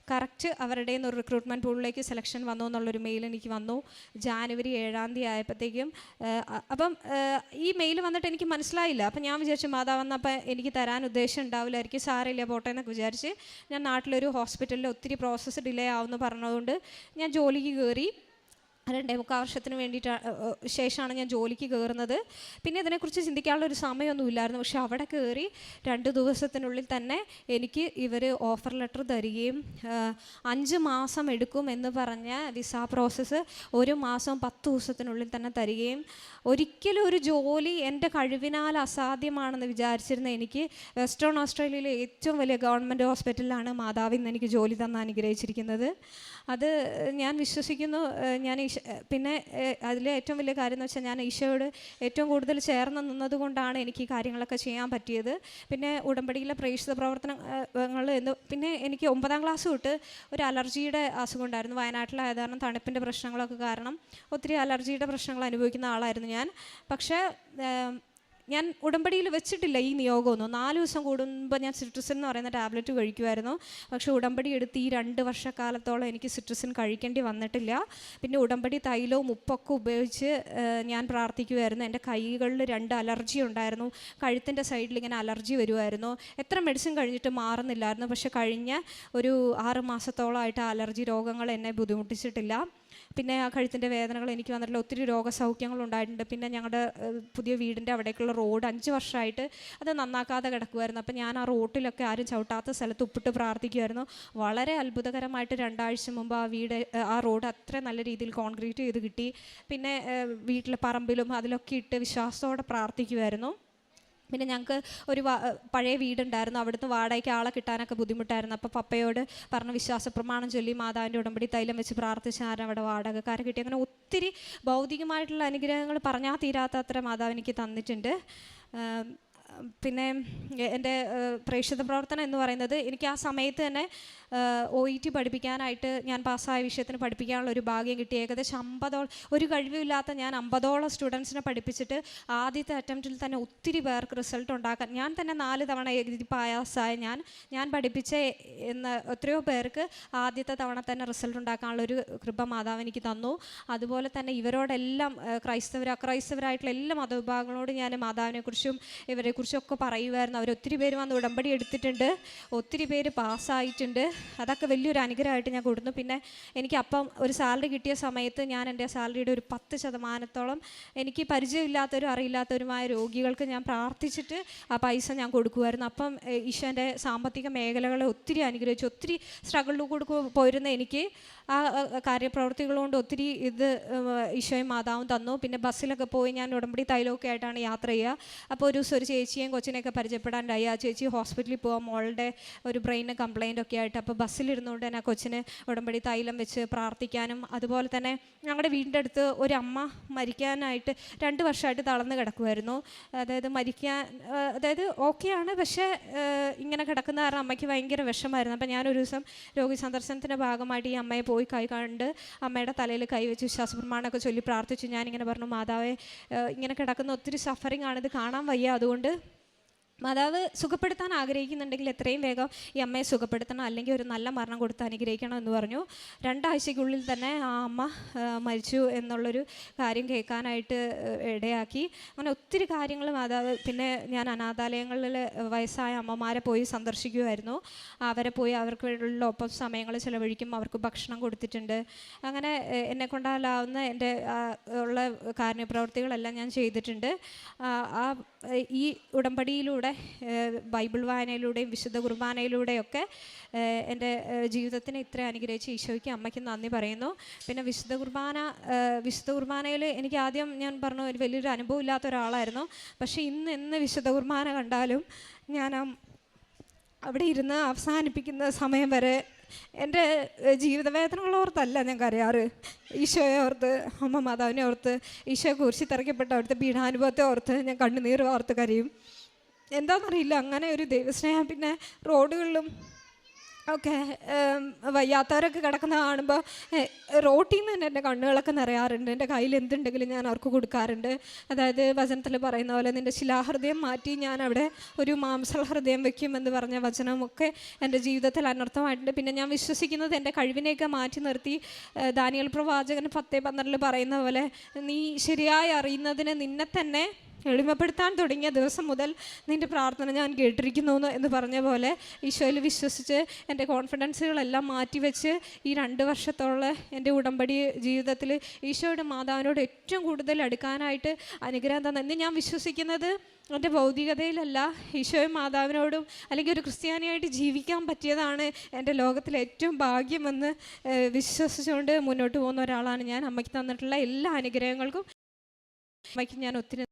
കറക്റ്റ് അവരുടെ നിന്ന് ഒരു റിക്രൂട്ട്മെന്റ് പൂളിലേക്ക് സെലക്ഷൻ വന്നു എന്നുള്ളൊരു മെയിൽ എനിക്ക് വന്നു. ജാനുവരി ഏഴാം തീയതി ആയപ്പോഴത്തേക്കും അപ്പം ഈ മെയിൽ വന്നിട്ട് എനിക്ക് മനസ്സിലായില്ല. അപ്പം ഞാൻ വിചാരിച്ചു മാതാവെന്നപ്പം എനിക്ക് തരാൻ ഉദ്ദേശം ഉണ്ടാവില്ലായിരിക്കും. സാറില്ല പോട്ടെ എന്നൊക്കെ വിചാരിച്ച് ഞാൻ നാട്ടിലൊരു ഹോസ്പിറ്റലിൽ ഒത്തിരി പ്രോസസ്സ് ഡിലേ ആവുമെന്ന് പറഞ്ഞതുകൊണ്ട് ഞാൻ ജോലിക്ക് കയറി രണ്ടേ മുക്കാൽ വർഷത്തിന് വേണ്ടിയിട്ട് ശേഷമാണ് ഞാൻ ജോലിക്ക് കയറുന്നത് പിന്നെ ഇതിനെക്കുറിച്ച് ചിന്തിക്കാനുള്ള ഒരു സമയമൊന്നുമില്ലായിരുന്നു പക്ഷെ അവിടെ കയറി രണ്ട് ദിവസത്തിനുള്ളിൽ തന്നെ എനിക്ക് ഇവർ ഓഫർ ലെറ്റർ തരികയും അഞ്ച് മാസം എടുക്കും എന്ന് പറഞ്ഞ വിസ പ്രോസസ്സ് ഒരു മാസം പത്ത് ദിവസത്തിനുള്ളിൽ തന്നെ തരികയും ഒരിക്കലും ഒരു ജോലി എന്റെ കഴിവിനാൽ അസാധ്യമാണെന്ന് വിചാരിച്ചിരുന്ന എനിക്ക് വെസ്റ്റേൺ ഓസ്ട്രേലിയയിലെ ഏറ്റവും വലിയ ഗവൺമെന്റ് ഹോസ്പിറ്റലിലാണ് മാതാവിന്ന് എനിക്ക് ജോലി തന്ന് അനുഗ്രഹിച്ചിരിക്കുന്നത്. അത് ഞാൻ വിശ്വസിക്കുന്നു. ഞാൻ പിന്നെ അതിലെ ഏറ്റവും വലിയ കാര്യം എന്ന് വെച്ചാൽ ഞാൻ ഈശോയോട് ഏറ്റവും കൂടുതൽ ചേർന്ന് നിന്നതുകൊണ്ടാണ് എനിക്ക് ഈ കാര്യങ്ങളൊക്കെ ചെയ്യാൻ പറ്റിയത്. പിന്നെ ഉടമ്പടിയിലെ പ്രേക്ഷിത പ്രവർത്തനങ്ങൾ എന്ന് പിന്നെ എനിക്ക് ഒമ്പതാം ക്ലാസ് തൊട്ട് ഒരു അലർജിയുടെ അസുഖം ഉണ്ടായിരുന്നു. വയനാട്ടിലായത് കാരണം തണുപ്പിന്റെ പ്രശ്നങ്ങളൊക്കെ കാരണം ഒത്തിരി അലർജിയുടെ പ്രശ്നങ്ങൾ അനുഭവിക്കുന്ന ആളായിരുന്നു ഞാൻ. പക്ഷേ ഞാൻ ഉടമ്പടിയിൽ വെച്ചിട്ടില്ല ഈ നിയോഗമൊന്നും. നാല് ദിവസം കൂടുമ്പോൾ ഞാൻ സിട്രസിൻ എന്ന് പറയുന്ന ടാബ്ലറ്റ് കഴിക്കുമായിരുന്നു പക്ഷേ ഉടമ്പടി എടുത്ത് ഈ രണ്ട് വർഷക്കാലത്തോളം എനിക്ക് സിട്രസിൻ കഴിക്കേണ്ടി വന്നിട്ടില്ല. പിന്നെ ഉടമ്പടി തൈലവും ഉപ്പൊക്കെ ഉപയോഗിച്ച് ഞാൻ പ്രാർത്ഥിക്കുമായിരുന്നു എന്റെ കൈകളിൽ രണ്ട് അലർജി ഉണ്ടായിരുന്നു. കഴുത്തിന്റെ സൈഡിൽ ഇങ്ങനെ അലർജി വരുമായിരുന്നു എത്ര മെഡിസിൻ കഴിഞ്ഞിട്ട് മാറുന്നില്ലായിരുന്നു. പക്ഷേ കഴിഞ്ഞ ഒരു ആറ് മാസത്തോളമായിട്ട് അലർജി രോഗങ്ങൾ എന്നെ ബുദ്ധിമുട്ടിച്ചിട്ടില്ല. പിന്നെ ആ കഴുത്തിന്റെ വേദനകൾ എനിക്ക് വന്നിട്ടുള്ള ഒത്തിരി രോഗസൗഖ്യങ്ങൾ ഉണ്ടായിട്ടുണ്ട്. പിന്നെ ഞങ്ങളുടെ പുതിയ വീടിന്റെ അവിടേക്കുള്ള റോഡ് അഞ്ച് വർഷമായിട്ട് അത് നന്നാക്കാതെ കിടക്കുമായിരുന്നു അപ്പം ഞാൻ ആ റോട്ടിലൊക്കെ ആരും ചവിട്ടാത്ത സ്ഥലത്ത് ഉപ്പിട്ട് പ്രാർത്ഥിക്കുമായിരുന്നു വളരെ അത്ഭുതകരമായിട്ട് രണ്ടാഴ്ച മുമ്പ് ആ വീട് ആ റോഡ് അത്ര നല്ല രീതിയിൽ കോൺക്രീറ്റ് ചെയ്ത് കിട്ടി. പിന്നെ വീട്ടിലെ പറമ്പിലും അതിലൊക്കെ ഇട്ട് വിശ്വാസത്തോടെ പ്രാർത്ഥിക്കുമായിരുന്നു പിന്നെ ഞങ്ങൾക്ക് ഒരു പഴയ വീടുണ്ടായിരുന്നു. അവിടുന്ന് വാടകയ്ക്ക് ആളെ കിട്ടാനൊക്കെ ബുദ്ധിമുട്ടായിരുന്നു. അപ്പോൾ പപ്പയോട് പറഞ്ഞ വിശ്വാസ പ്രമാണം ചൊല്ലി മാതാവിന്റെ ഉടമ്പടി തൈലം വെച്ച് പ്രാർത്ഥിച്ചാരും അവിടെ വാടകക്കാരെ കിട്ടി അങ്ങനെ ഒത്തിരി ഭൗതികമായിട്ടുള്ള അനുഗ്രഹങ്ങൾ പറഞ്ഞാൽ തീരാത്ത അത്ര മാതാവ് എനിക്ക് തന്നിട്ടുണ്ട്. പിന്നെ എന്റെ പ്രേക്ഷിത പ്രവർത്തനം എന്ന് പറയുന്നത് എനിക്ക് ആ സമയത്ത് തന്നെ ഒ ഇ ടി പഠിപ്പിക്കാനായിട്ട് ഞാൻ പാസ്സായ വിഷയത്തിന് പഠിപ്പിക്കാനുള്ള ഒരു ഭാഗ്യം കിട്ടി. ഏകദേശം അമ്പതോളം ഒരു കഴിവില്ലാത്ത ഞാൻ അമ്പതോളം സ്റ്റുഡൻസിനെ പഠിപ്പിച്ചിട്ട് ആദ്യത്തെ അറ്റംപ്റ്റിൽ തന്നെ ഒത്തിരി പേർക്ക് റിസൾട്ട് ഉണ്ടാക്കാൻ. ഞാൻ തന്നെ നാല് തവണ എഴുതി പാസ്സായ ഞാൻ ഞാൻ പഠിപ്പിച്ച എന്ന് എത്രയോ പേർക്ക് ആദ്യത്തെ തവണ തന്നെ റിസൾട്ട് ഉണ്ടാക്കാനുള്ള ഒരു കൃപ മാതാവ് എനിക്ക് തന്നു. അതുപോലെ തന്നെ ഇവരോടെല്ലാം ക്രൈസ്തവർ അക്രൈസ്തവരായിട്ടുള്ള എല്ലാ മതവിഭാഗങ്ങളോടും ഞാൻ മാതാവിനെക്കുറിച്ചും ഇവരെക്കുറിച്ചും ഒക്കെ പറയുമായിരുന്നു അവർ ഒത്തിരി പേര് വന്ന് ഉടമ്പടി എടുത്തിട്ടുണ്ട്. ഒത്തിരി പേര് പാസ്സായിട്ടുണ്ട്. അതൊക്കെ വലിയൊരു അനുഗ്രഹമായിട്ട് ഞാൻ കൊടുത്തു പിന്നെ എനിക്ക് അപ്പം ഒരു സാലറി കിട്ടിയ സമയത്ത് ഞാൻ എന്റെ സാലറിയുടെ ഒരു പത്ത് ശതമാനത്തോളം എനിക്ക് പരിചയമില്ലാത്തവരും അറിയില്ലാത്തവരുമായ രോഗികൾക്ക് ഞാൻ പ്രാർത്ഥിച്ചിട്ട് ആ പൈസ ഞാൻ കൊടുക്കുമായിരുന്നു അപ്പം ഈശോന്റെ സാമ്പത്തിക മേഖലകളെ ഒത്തിരി അനുഗ്രഹിച്ചു. ഒത്തിരി സ്ട്രഗിളിൽ കൂടെ പോയിരുന്ന എനിക്ക് ആ കാര്യപ്രവൃത്തികൾ കൊണ്ട് ഒത്തിരി ഇത് ഈശോയും മാതാവും തന്നു. പിന്നെ ബസ്സിലൊക്കെ പോയി ഞാൻ ഉടമ്പടി തൈലമൊക്കെ ആയിട്ടാണ് യാത്ര ചെയ്യുക. അപ്പോൾ ഒരു ദിവസം ഒരു ചേച്ചിയെയും കൊച്ചിനെയൊക്കെ പരിചയപ്പെടാണ്ടായി ആ ചേച്ചി ഹോസ്പിറ്റലിൽ പോകാം മോളുടെ ഒരു ബ്രെയിന് കംപ്ലൈന്റ് ഒക്കെ ആയിട്ട് അപ്പോൾ ബസ്സിലിരുന്നുകൊണ്ട് തന്നെ ആ കൊച്ചിന് ഉടമ്പടി തൈലം വെച്ച് പ്രാർത്ഥിക്കാനും അതുപോലെ തന്നെ ഞങ്ങളുടെ വീടിന്റെ അടുത്ത് ഒരു അമ്മ മരിക്കാനായിട്ട് രണ്ട് വർഷമായിട്ട് തളർന്ന് കിടക്കുമായിരുന്നു അതായത് മരിക്കാൻ അതായത് ഓക്കെയാണ് പക്ഷേ ഇങ്ങനെ കിടക്കുന്ന കാരണം അമ്മയ്ക്ക് ഭയങ്കര വിഷമായിരുന്നു. അപ്പോൾ ഞാനൊരു ദിവസം രോഗി സന്ദർശനത്തിന്റെ ഭാഗമായിട്ട് ഈ അമ്മയെ പോയി കൈ കണ്ട് അമ്മയുടെ തലയിൽ കൈവച്ച് വിശ്വാസപ്രമാണമൊക്കെ ചൊല്ലി പ്രാർത്ഥിച്ചു. ഞാനിങ്ങനെ പറഞ്ഞു മാതാവേ ഇങ്ങനെ കിടക്കുന്ന ഒത്തിരി സഫറിംഗ് ആണ്. ഇത് കാണാൻ വയ്യ. അതുകൊണ്ട് മാതാവ് സുഖപ്പെടുത്താൻ ആഗ്രഹിക്കുന്നുണ്ടെങ്കിൽ എത്രയും വേഗം ഈ അമ്മയെ സുഖപ്പെടുത്തണം അല്ലെങ്കിൽ ഒരു നല്ല മരണം കൊടുത്ത് അനുഗ്രഹിക്കണം എന്ന് പറഞ്ഞു. രണ്ടാഴ്ചയ്ക്കുള്ളിൽ തന്നെ ആ അമ്മ മരിച്ചു എന്നുള്ളൊരു കാര്യം കേൾക്കാനായിട്ട് ഇടയാക്കി. അങ്ങനെ ഒത്തിരി കാര്യങ്ങൾ മാതാവ് പിന്നെ ഞാൻ അനാഥാലയങ്ങളിൽ വയസ്സായ അമ്മമാരെ പോയി സന്ദർശിക്കുമായിരുന്നു. അവരെ പോയി അവർക്ക് വേണ്ടിയുള്ള ഒപ്പം സമയങ്ങൾ ചിലവഴിക്കും അവർക്ക് ഭക്ഷണം കൊടുത്തിട്ടുണ്ട്. അങ്ങനെ എന്നെ കൊണ്ടാലാവുന്ന എന്റെ ഉള്ള കാരുണ്യപ്രവർത്തികളെല്ലാം ഞാൻ ചെയ്തിട്ടുണ്ട്. ആ ഈ ഉടമ്പടിയിലൂടെ ഏഹ് ബൈബിൾ വായനയിലൂടെയും വിശുദ്ധ കുർബാനയിലൂടെയൊക്കെ എന്റെ ജീവിതത്തിന് ഇത്ര അനുഗ്രഹിച്ച ഈശോയ്ക്ക് അമ്മയ്ക്ക് നന്ദി പറയുന്നു. പിന്നെ വിശുദ്ധ കുർബാന വിശുദ്ധ കുർബാനയിൽ എനിക്ക് ആദ്യം ഞാൻ പറഞ്ഞു ഒരു വലിയൊരു അനുഭവം ഇല്ലാത്ത ഒരാളായിരുന്നു. പക്ഷേ ഇന്ന് എന്ന് വിശുദ്ധ കുർബാന കണ്ടാലും ഞാൻ അവിടെ ഇരുന്ന് അവസാനിപ്പിക്കുന്ന സമയം വരെ എന്റെ ജീവിത ജീവിതവേദനകൾ ഓർത്തല്ല ഞാൻ കരയാറ്. ഈശോയെ ഓർത്ത് അമ്മ മാതാവിനെ ഓർത്ത് ഈശോയെ കുറിച്ച് തിരക്കപ്പെട്ട അവിടുത്തെ പീഠാനുഭവത്തെ ഓർത്ത് ഞാൻ കണ്ണുനീർ ഓർത്ത് കരയും. എന്താണെന്നറിയില്ല അങ്ങനെ ഒരു ദൈവസ്നേഹം. പിന്നെ റോഡുകളിലും ഒക്കെ വയ്യാത്തവരൊക്കെ കിടക്കുന്ന കാണുമ്പോൾ റോട്ടിൽ നിന്ന് തന്നെ എന്റെ കണ്ണുകളൊക്കെ നിറയാറുണ്ട്. എന്റെ കയ്യിൽ എന്തുണ്ടെങ്കിലും ഞാൻ അവർക്ക് കൊടുക്കാറുണ്ട്. അതായത് വചനത്തിൽ പറയുന്ന പോലെ നിന്റെ ശിലാഹൃദയം മാറ്റി ഞാൻ അവിടെ ഒരു മാംസഹൃദയം വെക്കും എന്ന് പറഞ്ഞ വചനമൊക്കെ എന്റെ ജീവിതത്തിൽ അനർത്ഥമായിട്ടുണ്ട്. പിന്നെ ഞാൻ വിശ്വസിക്കുന്നത് എന്റെ കഴിവിനെയൊക്കെ മാറ്റി നിർത്തി. ദാനിയേൽ പ്രവാചകൻ പത്തേ പന്ത്രണ്ടിൽ പറയുന്ന പോലെ നീ ശരിയായി അറിയുന്നതിന് നിന്നെ തന്നെ എളിമപ്പെടുത്താൻ തുടങ്ങിയ ദിവസം മുതൽ നിന്റെ പ്രാർത്ഥന ഞാൻ കേട്ടിരിക്കുന്നു എന്ന് പറഞ്ഞ പോലെ ഈശോയിൽ വിശ്വസിച്ച് എന്റെ കോൺഫിഡൻസുകളെല്ലാം മാറ്റിവെച്ച് ഈ രണ്ട് വർഷത്തോളം എന്റെ ഉടമ്പടി ജീവിതത്തിൽ ഈശോയുടെ മാതാവിനോട് ഏറ്റവും കൂടുതൽ അടുക്കാനായിട്ട് അനുഗ്രഹം തന്നെ ഞാൻ വിശ്വസിക്കുന്നത് എന്റെ ഭൗതികതയിലല്ല ഈശോയും മാതാവിനോടും അല്ലെങ്കിൽ ഒരു ക്രിസ്ത്യാനിയായിട്ട് ജീവിക്കാൻ പറ്റിയതാണ് എന്റെ ലോകത്തിലെ ഏറ്റവും ഭാഗ്യമെന്ന് വിശ്വസിച്ചുകൊണ്ട് മുന്നോട്ട് പോകുന്ന ഒരാളാണ് ഞാൻ. അമ്മയ്ക്ക് തന്നിട്ടുള്ള എല്ലാ അനുഗ്രഹങ്ങൾക്കും അമ്മയ്ക്ക് ഞാൻ ഒത്തിരി